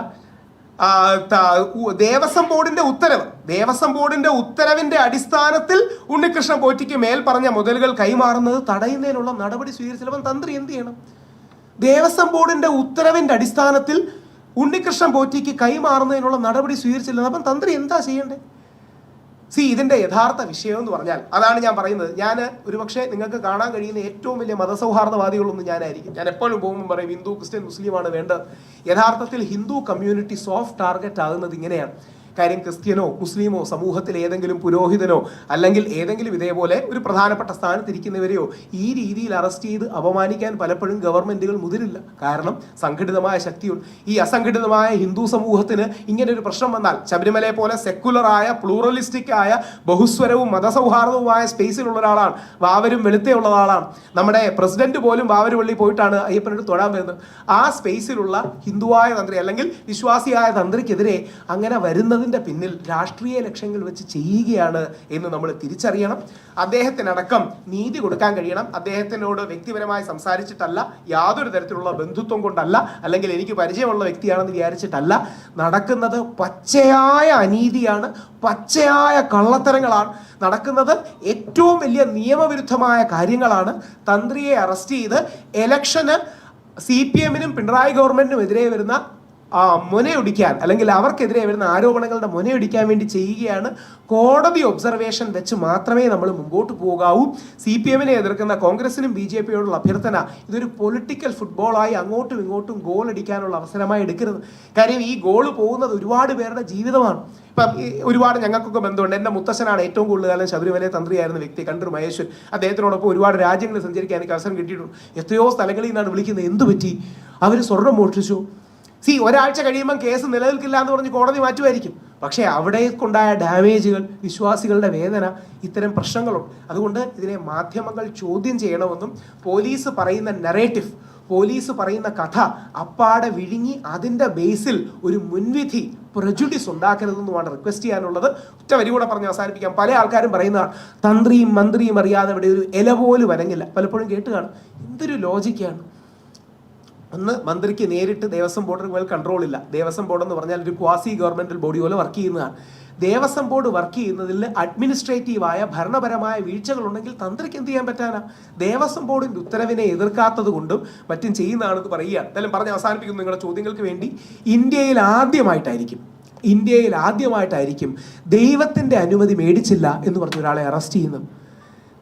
ദേവസ്വം ബോർഡിന്റെ ഉത്തരവ് ദേവസ്വം ബോർഡിന്റെ ഉത്തരവിന്റെ അടിസ്ഥാനത്തിൽ ഉണ്ണികൃഷ്ണൻ പോറ്റിക്ക് മേൽ പറഞ്ഞ മുതലുകൾ കൈമാറുന്നത് തടയുന്നതിനുള്ള നടപടി സ്വീകരിച്ചില്ലവൻ തന്ത്രി എന്ത് ചെയ്യണം? ദേവസ്വം ബോർഡിന്റെ ഉത്തരവിന്റെ അടിസ്ഥാനത്തിൽ ഉണ്ണികൃഷ്ണൻ പോറ്റിക്ക് കൈമാറുന്നതിനുള്ള നടപടി സ്വീകരിച്ചില്ലെന്ന് അപ്പം തന്ത്രി എന്താ ചെയ്യേണ്ടത് സി ഇതിന്റെ യഥാർത്ഥ വിഷയം എന്ന് പറഞ്ഞാൽ അതാണ് ഞാൻ പറയുന്നത്. ഞാൻ ഒരുപക്ഷെ നിങ്ങൾക്ക് കാണാൻ കഴിയുന്ന ഏറ്റവും വലിയ മതസൗഹാർദ്ദവാദികളൊന്നും ഞാനായിരിക്കും ഞാൻ എപ്പോഴും പോകുമ്പോൾ പറയും ഹിന്ദു ക്രിസ്ത്യൻ മുസ്ലിമാണ് വേണ്ടത്. യഥാർത്ഥത്തിൽ ഹിന്ദു കമ്മ്യൂണിറ്റി സോഫ്റ്റ് ടാർഗറ്റ് ആകുന്നത് ഇങ്ങനെയാണ്. കാര്യം ക്രിസ്ത്യനോ മുസ്ലിമോ സമൂഹത്തിൽ ഏതെങ്കിലും പുരോഹിതനോ അല്ലെങ്കിൽ ഏതെങ്കിലും ഇതേപോലെ ഒരു പ്രധാനപ്പെട്ട സ്ഥാനത്തിരിക്കുന്നവരെയോ ഈ രീതിയിൽ അറസ്റ്റ് ചെയ്ത് അപമാനിക്കാൻ പലപ്പോഴും ഗവൺമെന്റുകൾ മുതിരില്ല. കാരണം സംഘടിതമായ ശക്തിയുണ്ട് ഈ അസംഘടിതമായ ഹിന്ദു സമൂഹത്തിന് ഇങ്ങനെ ഒരു പ്രശ്നം വന്നാൽ ശബരിമലയെ പോലെ സെക്കുലറായ പ്ലൂറലിസ്റ്റിക് ആയ ബഹുസ്വരവും മതസൗഹാർദ്ദവുമായ സ്പേസിലുള്ള ഒരാളാണ് വാവരും വെളുത്തയുള്ള ആളാണ് നമ്മുടെ പ്രസിഡന്റ് പോലും വാവരുപള്ളി പോയിട്ടാണ് അയ്യപ്പനോട് തൊഴാൻ വരുന്നത്. ആ സ്പേസിലുള്ള ഹിന്ദുവായ തന്ത്രി അല്ലെങ്കിൽ വിശ്വാസിയായ തന്ത്രിക്കെതിരെ അങ്ങനെ വരുന്നതിന്റെ പിന്നിൽ രാഷ്ട്രീയ ലക്ഷ്യങ്ങൾ വെച്ച് ചെയ്യുകയാണ് എന്ന് നമ്മൾ തിരിച്ചറിയണം. അദ്ദേഹത്തിനടക്കം നീതി കൊടുക്കാൻ കഴിയണം. അദ്ദേഹത്തിനോട് വ്യക്തിപരമായി സംസാരിച്ചിട്ടല്ല യാതൊരു തരത്തിലുള്ള ബന്ധുത്വം കൊണ്ടല്ല അല്ലെങ്കിൽ എനിക്ക് പരിചയമുള്ള വ്യക്തിയാണെന്ന് വിചാരിച്ചിട്ടല്ല. നടക്കുന്നത് പച്ചയായ അനീതിയാണ് പച്ചയായ കള്ളത്തരങ്ങളാണ്. നടക്കുന്നത് ഏറ്റവും വലിയ നിയമവിരുദ്ധമായ കാര്യങ്ങളാണ്. തന്ത്രിയെ അറസ്റ്റ് ചെയ്ത് എലക്ഷന് സി പി എമ്മിനും പിണറായി ഗവൺമെന്റിനും എതിരെ വരുന്ന ആ മുനയൊടിക്കാൻ അല്ലെങ്കിൽ അവർക്കെതിരെ വരുന്ന ആരോപണങ്ങളുടെ മുനയൊടിക്കാൻ വേണ്ടി ചെയ്യുകയാണ് കോടതി ഒബ്സർവേഷൻ വെച്ച് മാത്രമേ നമ്മൾ മുമ്പോട്ട് പോകാവൂ. സി പി എമ്മിനെ എതിർക്കുന്ന കോൺഗ്രസിനും ബി ജെ പിയോടുള്ള അഭ്യർത്ഥന ഇതൊരു പൊളിറ്റിക്കൽ ഫുട്ബോളായി അങ്ങോട്ടും ഇങ്ങോട്ടും ഗോൾ അടിക്കാനുള്ള അവസരമായി എടുക്കരുത്. കാര്യം ഈ ഗോൾ പോകുന്നത് ഒരുപാട് പേരുടെ ജീവിതമാണ്. ഇപ്പം ഒരുപാട് ഞങ്ങൾക്കൊക്കെ ബന്ധമുണ്ട്. എന്റെ മുത്തശ്ശനാണ് ഏറ്റവും കൂടുതൽ കാലം ശബരിമല തന്ത്രിയായിരുന്ന വ്യക്തി കണ്ടൂർ മഹേശ്വർ അദ്ദേഹത്തിനോടൊപ്പം ഒരുപാട് രാജ്യങ്ങളിൽ സഞ്ചരിക്കാൻ എനിക്ക് അവസരം കിട്ടിയിട്ടുണ്ട്. എത്രയോ സ്ഥലങ്ങളിൽ നിന്നാണ് വിളിക്കുന്നത്. എന്ത് പറ്റി അവർ സ്വർണം മോഷ്ടിച്ചു. സി ഒരാഴ്ച കഴിയുമ്പോൾ കേസ് നിലനിൽക്കില്ല എന്ന് പറഞ്ഞ് കോടതി മാറ്റുമായിരിക്കും. പക്ഷേ അവിടേക്കുണ്ടായ ഡാമേജുകൾ വിശ്വാസികളുടെ വേദന ഇത്തരം പ്രശ്നങ്ങളുണ്ട്. അതുകൊണ്ട് ഇതിനെ മാധ്യമങ്ങൾ ചോദ്യം ചെയ്യണമെന്നും പോലീസ് പറയുന്ന നെറേറ്റീവ് പോലീസ് പറയുന്ന കഥ അപ്പാടെ വിഴുങ്ങി അതിന്റെ ബേസിൽ ഒരു മുൻവിധി പ്രജുഡിസ് ഉണ്ടാക്കരുതെന്നുമാണ് റിക്വസ്റ്റ് ചെയ്യാനുള്ളത്. ഒറ്റ വരി കൂടെ പറഞ്ഞ് അവസാനിപ്പിക്കാം. പല ആൾക്കാരും പറയുന്നതാണ് തന്ത്രിയും മന്ത്രിയും അറിയാതെ ഇവിടെ ഒരു ഇല പോലും വരങ്ങില്ല പലപ്പോഴും കേട്ട് എന്തൊരു ലോജിക്കാണ് ഒന്ന് മന്ത്രിക്ക് നേരിട്ട് ദേവസ്വം ബോർഡിന് മേൽ കൺട്രോൾ ഇല്ല. ദേവസ്വം ബോർഡ് എന്ന് പറഞ്ഞാൽ ഒരു ക്വാസി ഗവൺമെന്റൽ ബോഡി പോലെ വർക്ക് ചെയ്യുന്നതാണ്. ദേവസ്വം ബോർഡ് വർക്ക് ചെയ്യുന്നതിൽ അഡ്മിനിസ്ട്രേറ്റീവായ ഭരണപരമായ വീഴ്ചകൾ ഉണ്ടെങ്കിൽ തന്ത്രിക്ക് എന്ത് ചെയ്യാൻ പറ്റാനാ? ദേവസ്വം ബോർഡിന്റെ ഉത്തരവിനെ എതിർക്കാത്തത് കൊണ്ടും മറ്റും ചെയ്യുന്നതാണെന്ന് പറയുക എന്തായാലും പറഞ്ഞ് അവസാനിപ്പിക്കുന്നു നിങ്ങളുടെ ചോദ്യങ്ങൾക്ക് വേണ്ടി. ഇന്ത്യയിൽ ആദ്യമായിട്ടായിരിക്കും ഇന്ത്യയിൽ ആദ്യമായിട്ടായിരിക്കും ദൈവത്തിന്റെ അനുമതി മേടിച്ചില്ല എന്ന് പറഞ്ഞ ഒരാളെ അറസ്റ്റ് ചെയ്യുന്നത്.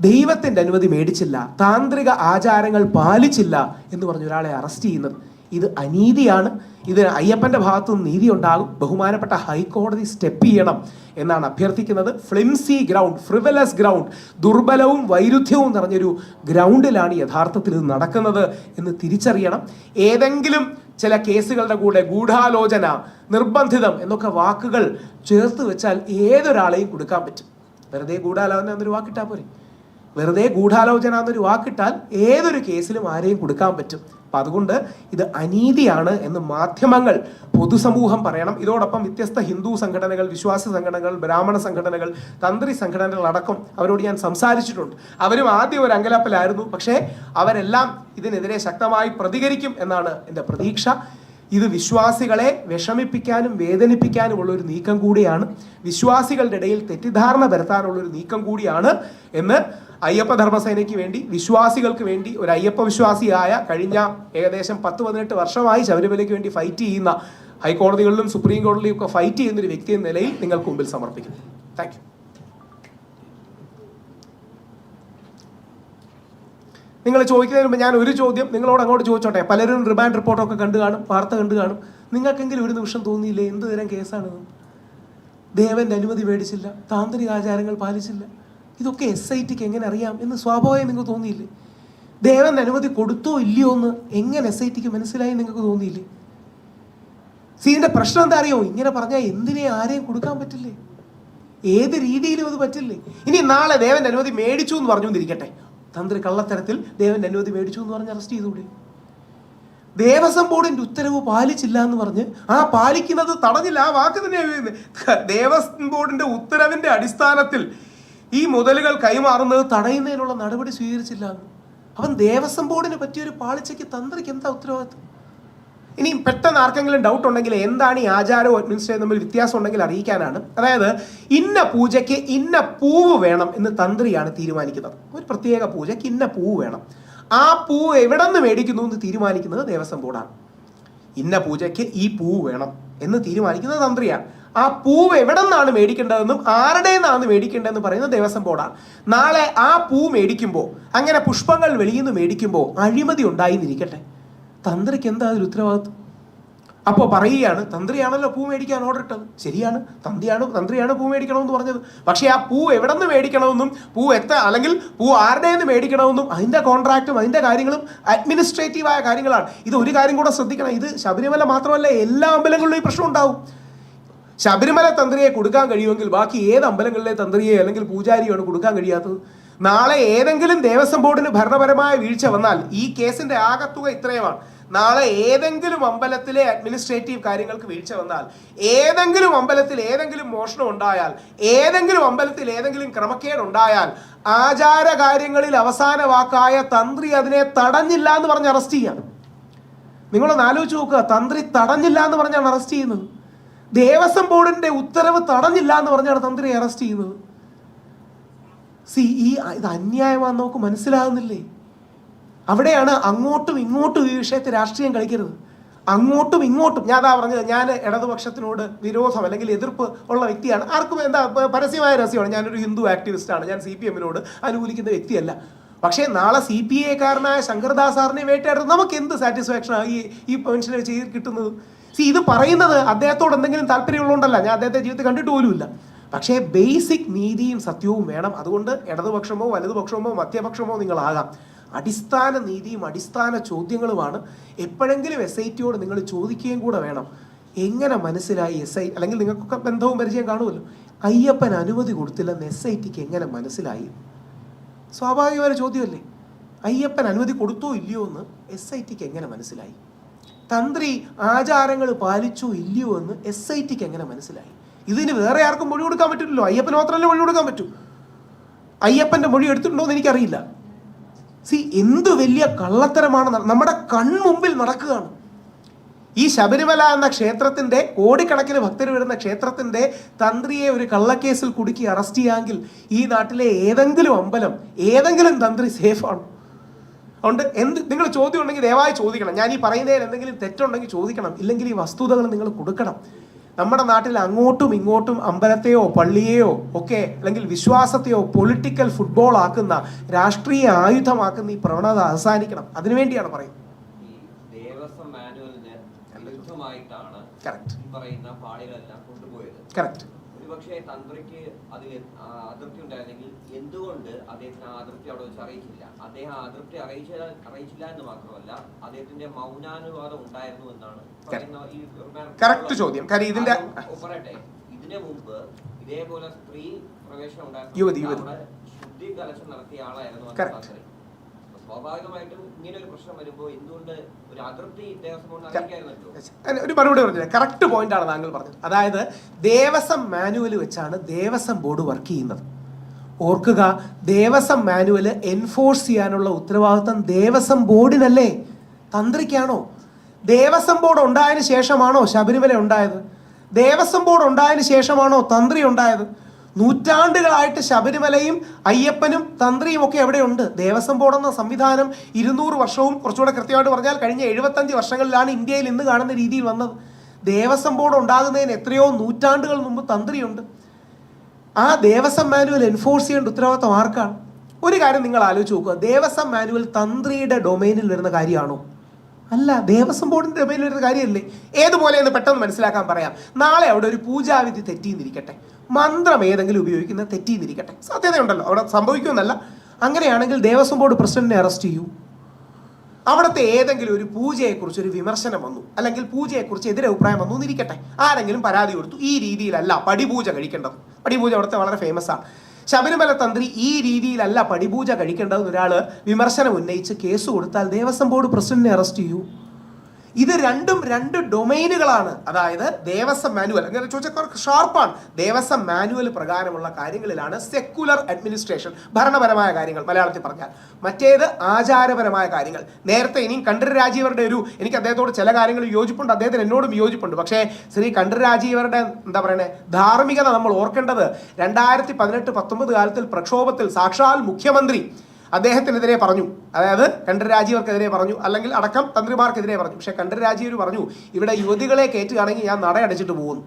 ദൈവത്തിന്റെ അനുമതി മേടിച്ചില്ല താന്ത്രിക ആചാരങ്ങൾ പാലിച്ചില്ല എന്ന് പറഞ്ഞ് ഒരാളെ അറസ്റ്റ് ചെയ്യുന്നത്. ഇത് അനീതിയാണ്. ഇത് അയ്യപ്പന്റെ ഭാഗത്തു നിന്ന് നീതി ഉണ്ടാകും. ബഹുമാനപ്പെട്ട ഹൈക്കോടതി സ്റ്റെപ്പ് ചെയ്യണം എന്നാണ് അഭ്യർത്ഥിക്കുന്നത്. ഫ്ലിംസി ഗ്രൗണ്ട് ഫ്രിവലസ് ഗ്രൗണ്ട് ദുർബലവും വൈരുദ്ധ്യവും നിറഞ്ഞൊരു ഗ്രൗണ്ടിലാണ് യഥാർത്ഥത്തിൽ ഇത് നടക്കുന്നത് എന്ന് തിരിച്ചറിയണം. ഏതെങ്കിലും ചില കേസുകളുടെ കൂടെ ഗൂഢാലോചന നിർബന്ധിതം എന്നൊക്കെ വാക്കുകൾ ചേർത്ത് വെച്ചാൽ ഏതൊരാളെയും കൊടുക്കാൻ പറ്റും. വെറുതെ ഗൂഢാലോചന എന്നൊരു വാക്കിട്ടാൽ പോരെ. വെറുതെ ഗൂഢാലോചന എന്നൊരു വാക്കിട്ടാൽ ഏതൊരു കേസിലും ആരെയും കൊടുക്കാൻ പറ്റും. അപ്പം അതുകൊണ്ട് ഇത് അനീതിയാണ് എന്ന് മാധ്യമങ്ങൾ പൊതുസമൂഹം പറയണം. ഇതോടൊപ്പം വ്യത്യസ്ത ഹിന്ദു സംഘടനകൾ വിശ്വാസ സംഘടനകൾ ബ്രാഹ്മണ സംഘടനകൾ തന്ത്രി സംഘടനകൾ അടക്കം അവരോട് ഞാൻ സംസാരിച്ചിട്ടുണ്ട്. അവരും ആദ്യം ഒരു അങ്കലാപ്പിലായിരുന്നു. പക്ഷേ അവരെല്ലാം ഇതിനെതിരെ ശക്തമായി പ്രതികരിക്കും എന്നാണ് എന്റെ പ്രതീക്ഷ. ഇത് വിശ്വാസികളെ വിഷമിപ്പിക്കാനും വേദനിപ്പിക്കാനുമുള്ള ഒരു നീക്കം കൂടിയാണ്. വിശ്വാസികളുടെ ഇടയിൽ തെറ്റിദ്ധാരണ വരുത്താനുള്ള ഒരു നീക്കം കൂടിയാണ് എന്ന് അയ്യപ്പ ധർമ്മസേനയ്ക്ക് വേണ്ടി വിശ്വാസികൾക്ക് വേണ്ടി ഒരു അയ്യപ്പ വിശ്വാസിയായ കഴിഞ്ഞ ഏകദേശം പത്ത് പതിനെട്ട് വർഷമായി ശബരിമലയ്ക്ക് വേണ്ടി ഫൈറ്റ് ചെയ്യുന്ന ഹൈക്കോടതികളിലും സുപ്രീം കോടതിയിലും ഒക്കെ ഫൈറ്റ് ചെയ്യുന്ന ഒരു വ്യക്തി എന്ന നിലയിൽ നിങ്ങൾക്ക് മുമ്പിൽ സമർപ്പിക്കുന്നു. താങ്ക് നിങ്ങൾ ചോദിക്കുന്നതിന് മുമ്പ് ഞാൻ ഒരു ചോദ്യം നിങ്ങളോട് അങ്ങോട്ട് ചോദിച്ചോട്ടെ. പലരും റിമാൻഡ് റിപ്പോർട്ടൊക്കെ കണ്ടു കാണും വാർത്ത കണ്ടു കാണും. നിങ്ങൾക്കെങ്കിലും ഒരു നിമിഷം തോന്നിയില്ലേ? എന്ത് തരം കേസാണ് ദേവന്റെ അനുമതി മേടിച്ചില്ല താന്ത്രിക ആചാരങ്ങൾ പാലിച്ചില്ല. ഇതൊക്കെ എസ് ഐ ടിക്ക് എങ്ങനെ അറിയാം എന്ന് സ്വാഭാവികം നിങ്ങൾക്ക് തോന്നിയില്ലേ? ദേവൻ അനുമതി കൊടുത്തോ ഇല്ലയോ എന്ന് എങ്ങനെ എസ് ഐ ടിക്ക് മനസ്സിലായി നിങ്ങൾക്ക് തോന്നിയില്ലേ? സി ഇതിന്റെ പ്രശ്നം എന്താ അറിയോ? ഇങ്ങനെ പറഞ്ഞാൽ എന്തിനെ ആരെയും കൊടുക്കാൻ പറ്റില്ലേ? ഏത് രീതിയിലും അത് പറ്റില്ലേ? ഇനി നാളെ ദേവന്റെ അനുമതി മേടിച്ചു എന്ന് പറഞ്ഞുകൊണ്ടിരിക്കട്ടെ. തന്ത്രി കള്ളത്തരത്തിൽ ദേവന്റെ അനുമതി മേടിച്ചു എന്ന് പറഞ്ഞ് അറസ്റ്റ് ചെയ്തുകൂടെ ദേവസ്വം ബോർഡിന്റെ ഉത്തരവ് പാലിച്ചില്ല എന്ന് പറഞ്ഞ് ആ പാലിക്കുന്നത് തടഞ്ഞില്ല ആ വാക്ക് തന്നെ ദേവസ്വം ബോർഡിന്റെ ഉത്തരവിന്റെ അടിസ്ഥാനത്തിൽ ഈ മുതലുകൾ കൈമാറുന്നത് തടയുന്നതിനുള്ള നടപടി സ്വീകരിച്ചില്ല. അവൻ ദേവസ്വം ബോർഡിന് പറ്റിയൊരു പാളിച്ചയ്ക്ക് തന്ത്രിക്ക് എന്താ ഉത്തരവാദിത്വം? ഇനി പെട്ടെന്ന് ആർക്കെങ്കിലും ഡൗട്ട് ഉണ്ടെങ്കിൽ എന്താണ് ഈ ആചാരവും അഡ്മിനിസ്ട്രേഷൻ തമ്മിൽ വ്യത്യാസം ഉണ്ടെങ്കിൽ അറിയിക്കാനാണ്. അതായത് ഇന്ന പൂജയ്ക്ക് ഇന്ന പൂവ് വേണം എന്ന് തന്ത്രിയാണ് തീരുമാനിക്കുന്നത്. ഒരു പ്രത്യേക പൂജയ്ക്ക് ഇന്ന പൂവ് വേണം. ആ പൂവ് എവിടെ നിന്ന് മേടിക്കുന്നു എന്ന് തീരുമാനിക്കുന്നത് ദേവസ്വം ബോർഡാണ്. ഇന്ന പൂജയ്ക്ക് ഈ പൂവ് വേണം എന്ന് തീരുമാനിക്കുന്നത് തന്ത്രിയാണ്. ആ പൂവ് എവിടെ നിന്നാണ് മേടിക്കേണ്ടതെന്നും ആരുടെ നിന്നാണ് മേടിക്കേണ്ടതെന്ന് പറയുന്നത് ദേവസ്വം ബോർഡാണ്. നാളെ ആ പൂ മേടിക്കുമ്പോൾ അങ്ങനെ പുഷ്പങ്ങൾ വെളിയിൽ മേടിക്കുമ്പോൾ അഴിമതി ഉണ്ടായിന്നിരിക്കട്ടെ. തന്ത്രിക്ക് എന്താ അതിൽ ഉത്തരവാദിത്വം? അപ്പോൾ പറയുകയാണ് തന്ത്രിയാണല്ലോ പൂ മേടിക്കാൻ ഓർഡർ ഇട്ടത്. ശരിയാണ് തന്ത്രിയാണ് തന്ത്രിയാണ് പൂ മേടിക്കണമെന്ന് പറഞ്ഞത്. പക്ഷേ ആ പൂ എവിടെ നിന്ന് മേടിക്കണമെന്നും പൂ എത്ര അല്ലെങ്കിൽ പൂ ആരുടെ നിന്ന് മേടിക്കണമെന്നും അതിന്റെ കോൺട്രാക്റ്റും അതിന്റെ കാര്യങ്ങളും അഡ്മിനിസ്ട്രേറ്റീവായ കാര്യങ്ങളാണ്. ഇത് ഒരു കാര്യം കൂടെ ശ്രദ്ധിക്കണം. ഇത് ശബരിമല മാത്രമല്ല എല്ലാ അമ്പലങ്ങളിലും ഈ പ്രശ്നം ഉണ്ടാവും. ശബരിമല തന്ത്രിയെ കൊടുക്കാൻ കഴിയുമെങ്കിൽ ബാക്കി ഏത് അമ്പലങ്ങളിലെ തന്ത്രിയെ അല്ലെങ്കിൽ പൂജാരിയാണ് കൊടുക്കാൻ കഴിയാത്തത്? നാളെ ഏതെങ്കിലും ദേവസ്വം ബോർഡിന് ഭരണപരമായ വീഴ്ച വന്നാൽ ഈ കേസിന്റെ ആകത്തുക ഇത്രയുമാണ്. നാളെ ഏതെങ്കിലും അമ്പലത്തിലെ അഡ്മിനിസ്ട്രേറ്റീവ് കാര്യങ്ങൾക്ക് വീഴ്ച വന്നാൽ ഏതെങ്കിലും അമ്പലത്തിൽ ഏതെങ്കിലും മോഷണം ഉണ്ടായാൽ ഏതെങ്കിലും അമ്പലത്തിൽ ഏതെങ്കിലും ക്രമക്കേട് ഉണ്ടായാൽ ആചാര കാര്യങ്ങളിൽ അവസാന വാക്കായ തന്ത്രി അതിനെ തടഞ്ഞില്ല എന്ന് പറഞ്ഞ് അറസ്റ്റ് ചെയ്യാം. നിങ്ങളൊന്ന് ആലോചിച്ച് നോക്കുക തന്ത്രി തടഞ്ഞില്ല എന്ന് പറഞ്ഞാണ് അറസ്റ്റ് ചെയ്യുന്നത്. ദേവസ്വം ബോർഡിന്റെ ഉത്തരവ് തടഞ്ഞില്ല എന്ന് പറഞ്ഞാണ് തന്ത്രി അറസ്റ്റ് ചെയ്യുന്നത്. സി ഈ ഇത് അന്യായമാണെന്ന് നമുക്ക് മനസ്സിലാകുന്നില്ലേ? അവിടെയാണ് അങ്ങോട്ടും ഇങ്ങോട്ടും ഈ വിഷയത്തെ രാഷ്ട്രീയം കളിക്കരുത് അങ്ങോട്ടും ഇങ്ങോട്ടും ഞാൻ അതാ പറഞ്ഞത് ഞാൻ ഇടതുപക്ഷത്തിനോട് വിരോധം അല്ലെങ്കിൽ എതിർപ്പ് ഉള്ള വ്യക്തിയാണ്. ആർക്കും എന്താ പരസ്യമായ രഹസ്യമാണ്. ഞാനൊരു ഹിന്ദു ആക്ടിവിസ്റ്റാണ് ഞാൻ സി പി എമ്മിനോട് അനുകൂലിക്കുന്ന വ്യക്തിയല്ല. പക്ഷേ നാളെ സി പി ഐക്കാരനായ ശങ്കർദാസ് സാറിനെ വേട്ടയാടുന്നത് നമുക്ക് എന്ത് സാറ്റിസ്ഫാക്ഷൻ ഈ ഈ പെൻഷനെ ചെയ്ത് കിട്ടുന്നത്? സി ഇത് പറയുന്നത് അദ്ദേഹത്തോട് എന്തെങ്കിലും താല്പര്യമുള്ളതുകൊണ്ടല്ല. ഞാൻ അദ്ദേഹത്തെ ജീവിതത്തിൽ കണ്ടിട്ട് പോലുമില്ല. പക്ഷേ ബേസിക് നീതിയും സത്യവും വേണം. അതുകൊണ്ട് ഇടതുപക്ഷമോ വലതുപക്ഷമോ മധ്യപക്ഷമോ നിങ്ങളാകാം. അടിസ്ഥാന നീതിയും അടിസ്ഥാന ചോദ്യങ്ങളുമാണ്. എപ്പോഴെങ്കിലും എസ് ഐ ടിയോട് നിങ്ങൾ ചോദിക്കുകയും കൂടെ വേണം. എങ്ങനെ മനസ്സിലായി എസ് ഐ അല്ലെങ്കിൽ നിങ്ങൾക്കൊക്കെ ബന്ധവും പരിചയം കാണുമല്ലോ. അയ്യപ്പൻ അനുമതി കൊടുത്തില്ലെന്ന് എസ് ഐ ടിക്ക് എങ്ങനെ മനസ്സിലായി? സ്വാഭാവികമായ ചോദ്യമല്ലേ? അയ്യപ്പൻ അനുമതി കൊടുത്തോ ഇല്ലയോ എന്ന് എസ് ഐ ടിക്ക് എങ്ങനെ മനസ്സിലായി? തന്ത്രി ആചാരങ്ങൾ പാലിച്ചോ ഇല്ലയോ എന്ന് എസ് ഐ ടിക്ക് എങ്ങനെ മനസ്സിലായി? ഇതിന് വേറെ ആർക്കും മൊഴി കൊടുക്കാൻ പറ്റില്ലല്ലോ. അയ്യപ്പൻ മാത്രമല്ലേ മൊഴി കൊടുക്കാൻ പറ്റൂ. അയ്യപ്പന്റെ മൊഴി എടുത്തിട്ടുണ്ടോ എന്ന് എനിക്കറിയില്ല. സി എന്ത് വലിയ കള്ളത്തരമാണ് നമ്മുടെ കൺമുമ്പിൽ നടക്കുകയാണ്. ഈ ശബരിമല എന്ന ക്ഷേത്രത്തിന്റെ കോടിക്കണക്കിന് ഭക്തർ വരുന്ന ക്ഷേത്രത്തിന്റെ തന്ത്രിയെ ഒരു കള്ളക്കേസിൽ കുടുക്കി അറസ്റ്റ് ചെയ്യാമെങ്കിൽ ഈ നാട്ടിലെ ഏതെങ്കിലും അമ്പലം ഏതെങ്കിലും തന്ത്രി സേഫാണ് അതുകൊണ്ട് എന്ത് നിങ്ങൾ ചോദ്യം ഉണ്ടെങ്കിൽ ദയവായി ചോദിക്കണം. ഞാൻ ഈ പറയുന്നതിൽ എന്തെങ്കിലും തെറ്റുണ്ടെങ്കിൽ ചോദിക്കണം. ഇല്ലെങ്കിൽ ഈ വസ്തുതകൾ നിങ്ങൾ കൊടുക്കണം. നമ്മുടെ നാട്ടിൽ അങ്ങോട്ടും ഇങ്ങോട്ടും അമ്പലത്തെയോ പള്ളിയെയോ ഒക്കെ അല്ലെങ്കിൽ വിശ്വാസത്തെയോ പൊളിറ്റിക്കൽ ഫുട്ബോൾ ആക്കുന്ന രാഷ്ട്രീയ ആയുധമാക്കുന്ന ഈ പ്രവണത അവസാനിക്കണം. അതിനുവേണ്ടിയാണ് പറയുന്നത്. കറക്റ്റ്. ഒരുപക്ഷെ തന്ത്രിക്ക് അതിൽ ആ അതൃപ്തി ഉണ്ടായിരുന്നെങ്കിൽ എന്തുകൊണ്ട് അദ്ദേഹത്തിന് ആ അതൃപ്തി അവിടെ വെച്ച് അറിയിച്ചില്ല അദ്ദേഹം ആ അതൃപ്തി അറിയിച്ചില്ല അറിയിച്ചില്ല എന്ന് മാത്രമല്ല അദ്ദേഹത്തിന്റെ മൗനാനുവാദം ഉണ്ടായിരുന്നു എന്നാണ് കറക്റ്റ് ചോദ്യം. കാര്യം ഇതിന്റെ- പറയട്ടെ ഇതിനു മുമ്പ് ഇതേപോലെ സ്ത്രീ പ്രവേശനം ഉണ്ടായിരുന്നു. ശുദ്ധി കലശം നടത്തിയ ആളായിരുന്നു. തന്ത്രി ഒരു മറുപടി പറഞ്ഞില്ല കറക്റ്റ് പോയിന്റ് ആണ് താങ്കൾ പറഞ്ഞത്. അതായത് ദേവസ്വം മാനുവൽ വെച്ചാണ് ദേവസ്വം ബോർഡ് വർക്ക് ചെയ്യുന്നത്. ഓർക്കുക ദേവസ്വം മാനുവൽ എൻഫോഴ്സ് ചെയ്യാനുള്ള ഉത്തരവാദിത്വം ദേവസ്വം ബോർഡിനല്ലേ തന്ത്രിക്കാണോ? ദേവസ്വം ബോർഡ് ഉണ്ടായതിനു ശേഷമാണോ ശബരിമല ഉണ്ടായത്? ദേവസ്വം ബോർഡ് ഉണ്ടായതിനു ശേഷമാണോ തന്ത്രി ഉണ്ടായത്? നൂറ്റാണ്ടുകളായിട്ട് ശബരിമലയും അയ്യപ്പനും തന്ത്രിയും ഒക്കെ എവിടെയുണ്ട്? ദേവസ്വം ബോർഡ് എന്ന സംവിധാനം ഇരുന്നൂറ് വർഷവും കുറച്ചുകൂടെ കൃത്യമായിട്ട് പറഞ്ഞാൽ കഴിഞ്ഞ എഴുപത്തഞ്ച് വർഷങ്ങളിലാണ് ഇന്ത്യയിൽ ഇന്ന് കാണുന്ന രീതിയിൽ വന്നത്. ദേവസ്വം ബോർഡ് ഉണ്ടാകുന്നതിന് എത്രയോ നൂറ്റാണ്ടുകൾ മുമ്പ് തന്ത്രിയുണ്ട്. ആ ദേവസ്വം മാനുവൽ എൻഫോഴ്സ് ചെയ്യേണ്ട ഉത്തരവാദിത്തം ആർക്കാണ്? ഒരു കാര്യം നിങ്ങൾ ആലോചിച്ച് നോക്കുക. ദേവസ്വം മാനുവൽ തന്ത്രിയുടെ ഡൊമൈനിൽ വരുന്ന കാര്യമാണോ? അല്ല ദേവസ്വം ബോർഡിന്റെ ഒരു കാര്യമല്ലേ? ഏതുപോലെ എന്ന് പെട്ടെന്ന് മനസ്സിലാക്കാൻ പറയാം. നാളെ അവിടെ ഒരു പൂജാവിധി തെറ്റിന്നിരിക്കട്ടെ മന്ത്രം ഏതെങ്കിലും ഉപയോഗിക്കുന്ന തെറ്റിന്നിരിക്കട്ടെ സാധ്യതയുണ്ടല്ലോ. അവിടെ സംഭവിക്കുമെന്നല്ല. അങ്ങനെയാണെങ്കിൽ ദേവസ്വം ബോർഡ് പ്രസിഡന്റിനെ അറസ്റ്റ് ചെയ്യൂ. അവിടുത്തെ ഏതെങ്കിലും ഒരു പൂജയെക്കുറിച്ച് ഒരു വിമർശനം വന്നു. അല്ലെങ്കിൽ പൂജയെക്കുറിച്ച് എതിരെ അഭിപ്രായം വന്നു എന്നിരിക്കട്ടെ. ആരെങ്കിലും പരാതി കൊടുത്തു. ഈ രീതിയിലല്ല പടിപൂജ കഴിക്കേണ്ടത്. പടിപൂജ അവിടുത്തെ വളരെ ഫേമസ് ആണ്. ശബരിമല തന്ത്രി ഈ രീതിയിലല്ല പടിപൂജ കഴിക്കേണ്ടതെന്ന് ഒരാൾ വിമർശനം ഉന്നയിച്ച് കേസ് കൊടുത്താൽ ദേവസ്വം ബോർഡ് പ്രസിഡന്റിനെ അറസ്റ്റ് ചെയ്യൂ. ഇത് രണ്ടും രണ്ട് ഡൊമൈനുകളാണ് അതായത് ദേവസ്വം മാനുവൽ അങ്ങനെ ചോദിച്ചാൽ ഷാർപ്പാണ് ദേവസ്വം മാനുവൽ പ്രകാരമുള്ള കാര്യങ്ങളിലാണ് സെക്കുലർ അഡ്മിനിസ്ട്രേഷൻ ഭരണപരമായ കാര്യങ്ങൾ മലയാളത്തിൽ പറഞ്ഞാൽ. മറ്റേത് ആചാരപരമായ കാര്യങ്ങൾ. നേരത്തെ ഇനിയും കണ്ഠര രാജീവരുടെ ഒരു എനിക്ക് അദ്ദേഹത്തോട് ചില കാര്യങ്ങൾ യോജിപ്പുണ്ട് അദ്ദേഹത്തിന് എന്നോടും യോജിപ്പുണ്ട്. പക്ഷേ ശ്രീ കണ്ഠര രാജീവരുടെ എന്താ പറയണേ ധാർമ്മികത നമ്മൾ ഓർക്കേണ്ടത് രണ്ടായിരത്തി പതിനെട്ട് പത്തൊമ്പത് കാലത്തിൽ പ്രക്ഷോഭത്തിൽ സാക്ഷാൽ മുഖ്യമന്ത്രി അദ്ദേഹത്തിനെതിരെ പറഞ്ഞു. അതായത് കണ്ഠര രാജീവർക്കെതിരെ പറഞ്ഞു. അല്ലെങ്കിൽ അടക്കം തന്ത്രിമാർക്കെതിരെ പറഞ്ഞു. പക്ഷേ കണ്ഠര രാജീവർ പറഞ്ഞു ഇവിടെ യുവതികളെ കയറ്റുകയാണെങ്കിൽ ഞാൻ നടയടച്ചിട്ട് പോകുന്നു.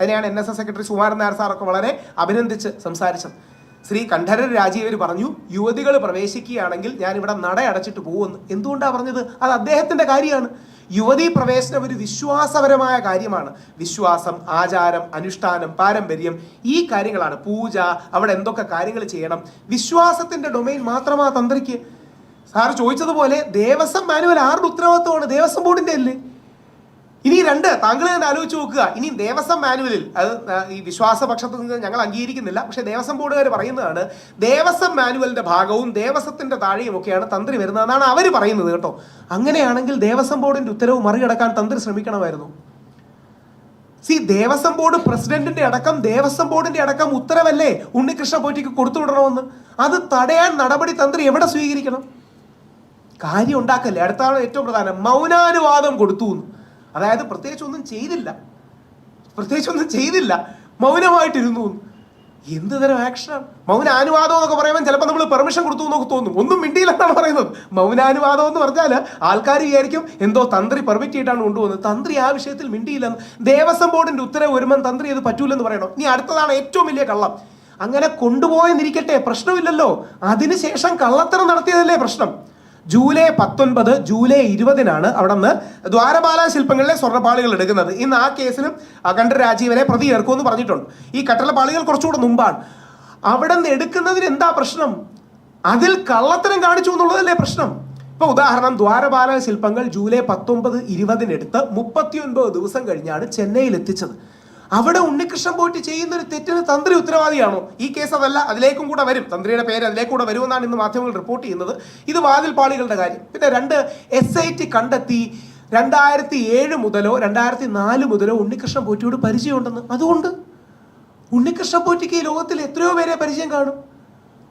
അതിനെയാണ് N S S secretary Sumaran Nair സാറൊക്കെ വളരെ അഭിനന്ദിച്ച് സംസാരിച്ചത്. ശ്രീ കണ്ഠരൻ രാജീവർ പറഞ്ഞു യുവതികൾ പ്രവേശിക്കുകയാണെങ്കിൽ ഞാൻ ഇവിടെ നട അടച്ചിട്ട് പോകുമെന്ന് എന്തുകൊണ്ടാണ് പറഞ്ഞത്? അത് അദ്ദേഹത്തിന്റെ കാര്യമാണ്. യുവതീ പ്രവേശനം ഒരു വിശ്വാസപരമായ കാര്യമാണ്. വിശ്വാസം ആചാരം അനുഷ്ഠാനം പാരമ്പര്യം ഈ കാര്യങ്ങളാണ്. പൂജ അവിടെ എന്തൊക്കെ കാര്യങ്ങൾ ചെയ്യണം. വിശ്വാസത്തിന്റെ ഡൊമൈൻ മാത്രമാ തന്ത്രിക്ക്. സാർ ചോദിച്ചതുപോലെ ദേവസ്വം മാനുവൽ ആരുടെ ഉത്തരവാദിത്വമാണ്. ദേവസ്വം ബോർഡിന്റെ അല്ലേ? ഇനി രണ്ട് താങ്കൾ തന്നെ ആലോചിച്ച് നോക്കുക. ഇനി ദേവസ്വം മാനുവലിൽ അത് ഈ വിശ്വാസപക്ഷത്ത് നിന്ന് ഞങ്ങൾ അംഗീകരിക്കുന്നില്ല. പക്ഷേ ദേവസ്വം ബോർഡുകാർ പറയുന്നതാണ് ദേവസ്വം മാനുവലിന്റെ ഭാഗവും ദേവസ്വത്തിന്റെ താഴെയും ഒക്കെയാണ് തന്ത്രി വരുന്നതെന്നാണ് അവർ പറയുന്നത് കേട്ടോ. അങ്ങനെയാണെങ്കിൽ ദേവസ്വം ബോർഡിന്റെ ഉത്തരവ് മറികടക്കാൻ തന്ത്രി ശ്രമിക്കണമായിരുന്നു. സി ദേവസ്വം ബോർഡ് പ്രസിഡന്റിന്റെ അടക്കം ദേവസ്വം ബോർഡിന്റെ അടക്കം ഉത്തരവല്ലേ ഉണ്ണികൃഷ്ണ പോറ്റിക്ക് കൊടുത്തു വിടണമെന്ന് അത് തടയാൻ നടപടി തന്ത്രി എവിടെ സ്വീകരിക്കണം? കാര്യം ഉണ്ടാക്കല്ലേ അടുത്താണ് ഏറ്റവും പ്രധാനം. മൗനാനുവാദം കൊടുത്തു എന്ന് അതായത് പ്രത്യേകിച്ച് ഒന്നും ചെയ്തില്ല. പ്രത്യേകിച്ച് ഒന്നും ചെയ്തില്ല. മൗനമായിട്ടിരുന്നു. എന്ത് തരം ആക്ഷനാണ് മൗനാനുവാദം എന്നൊക്കെ പറയുമ്പോൾ ചിലപ്പോൾ നമ്മൾ പെർമിഷൻ കൊടുത്തു എന്നൊക്കെ തോന്നും. ഒന്നും മിണ്ടിയില്ലെന്നാണ് പറയുന്നത്. മൗനാനുവാദം എന്ന് പറഞ്ഞാൽ ആൾക്കാർ വിചാരിക്കും എന്തോ തന്ത്രി പെർമിറ്റ് ചെയ്തിട്ടാണ് കൊണ്ടുപോകുന്നത്. തന്ത്രി ആ വിഷയത്തിൽ മിണ്ടിയില്ലെന്ന്. ദേവസ്വം ബോർഡിന്റെ ഉത്തരവ് വരുമ്പം തന്ത്രി അത് പറ്റൂലെന്ന് പറയണോ? ഇനി അടുത്തതാണ് ഏറ്റവും വലിയ കള്ളം. അങ്ങനെ കൊണ്ടുപോയെന്നിരിക്കട്ടെ പ്രശ്നമില്ലല്ലോ. അതിനുശേഷം കള്ളത്തരം നടത്തിയതല്ലേ പ്രശ്നം? ജൂലൈ പത്തൊൻപത് ജൂലൈ ഇരുപതിനാണ് അവിടെ നിന്ന് ദ്വാരപാല ശില്പങ്ങളിലെ സ്വർണപ്പാളികൾ എടുക്കുന്നത്. ഇന്ന് ആ കേസിലും അഖണ്ഡ രാജീവനെ പ്രതി ചേർക്കുമെന്ന് പറഞ്ഞിട്ടുണ്ട്. ഈ കട്ടളപ്പാളികൾ കുറച്ചുകൂടെ മുമ്പാണ്. അവിടെ നിന്ന് എടുക്കുന്നതിന് എന്താ പ്രശ്നം? അതിൽ കള്ളത്തരം കാണിച്ചു എന്നുള്ളതല്ലേ പ്രശ്നം? ഇപ്പൊ ഉദാഹരണം ദ്വാരപാല ശില്പങ്ങൾ ജൂലൈ പത്തൊമ്പത് ഇരുപതിനെടുത്ത് മുപ്പത്തിയൊൻപത് ദിവസം കഴിഞ്ഞാണ് ചെന്നൈയിൽ എത്തിച്ചത്. അവിടെ ഉണ്ണികൃഷ്ണൻ പോയിട്ട് ചെയ്യുന്ന ഒരു തെറ്റിന് തന്ത്രി ഉത്തരവാദിയാണോ? ഈ കേസ് അതല്ല അതിലേക്കും കൂടെ വരും. തന്ത്രിയുടെ പേര് അതിലേക്കൂടെ വരുമെന്നാണ് ഇന്ന് മാധ്യമങ്ങൾ റിപ്പോർട്ട് ചെയ്യുന്നത്. ഇത് വാതിൽപാളികളുടെ കാര്യം. പിന്നെ രണ്ട് എസ് ഐ ടി കണ്ടെത്തി രണ്ടായിരത്തി ഏഴ് മുതലോ രണ്ടായിരത്തി നാല് മുതലോ ഉണ്ണികൃഷ്ണൻ പോറ്റിയോട് പരിചയമുണ്ടെന്ന്. അതുകൊണ്ട് ഉണ്ണികൃഷ്ണൻ പോറ്റിക്ക് ഈ ലോകത്തിൽ എത്രയോ പേരെ പരിചയം കാണും.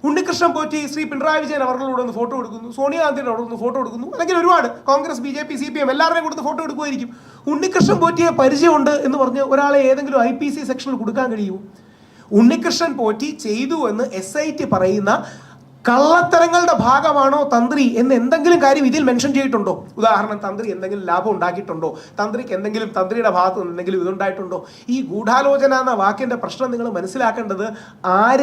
ഉണ്ണികൃഷ്ണൻ പോറ്റി ശ്രീ പിണറായി വിജയൻ അവരുടെ ഒന്ന് ഫോട്ടോ എടുക്കുന്നു. സോണിയാഗാന്ധിയുടെ അവിടെ ഒന്ന് ഫോട്ടോ എടുക്കുന്നു. അല്ലെങ്കിൽ ഒരുപാട് Congress B J P C P M എല്ലാവരുടെയും കൊടുത്ത് ഫോട്ടോ എടുക്കുമായിരിക്കും. ഉണ്ണികൃഷ്ണൻ പോറ്റിയെ പരിചയമുണ്ട് എന്ന് പറഞ്ഞ് ഒരാളെ ഏതെങ്കിലും ഐ പി സി സെക്ഷനിൽ കൊടുക്കാൻ കഴിയുമോ? ഉണ്ണികൃഷ്ണൻ പോറ്റി ചെയ്തു എന്ന് എസ് ഐ ടി പറയുന്ന കള്ളത്തരങ്ങളുടെ ഭാഗമാണോ തന്ത്രി എന്ന് എന്തെങ്കിലും കാര്യം ഇതിൽ മെൻഷൻ ചെയ്തിട്ടുണ്ടോ? ഉദാഹരണം തന്ത്രി എന്തെങ്കിലും ലാഭം ഉണ്ടാക്കിയിട്ടുണ്ടോ? തന്ത്രിക്ക് എന്തെങ്കിലും തന്ത്രിയുടെ ഭാഗത്ത് എന്തെങ്കിലും ഇതുണ്ടായിട്ടുണ്ടോ? ഈ ഗൂഢാലോചന എന്ന വാക്കിന്റെ പ്രശ്നം നിങ്ങൾ മനസ്സിലാക്കേണ്ടത് ആരെ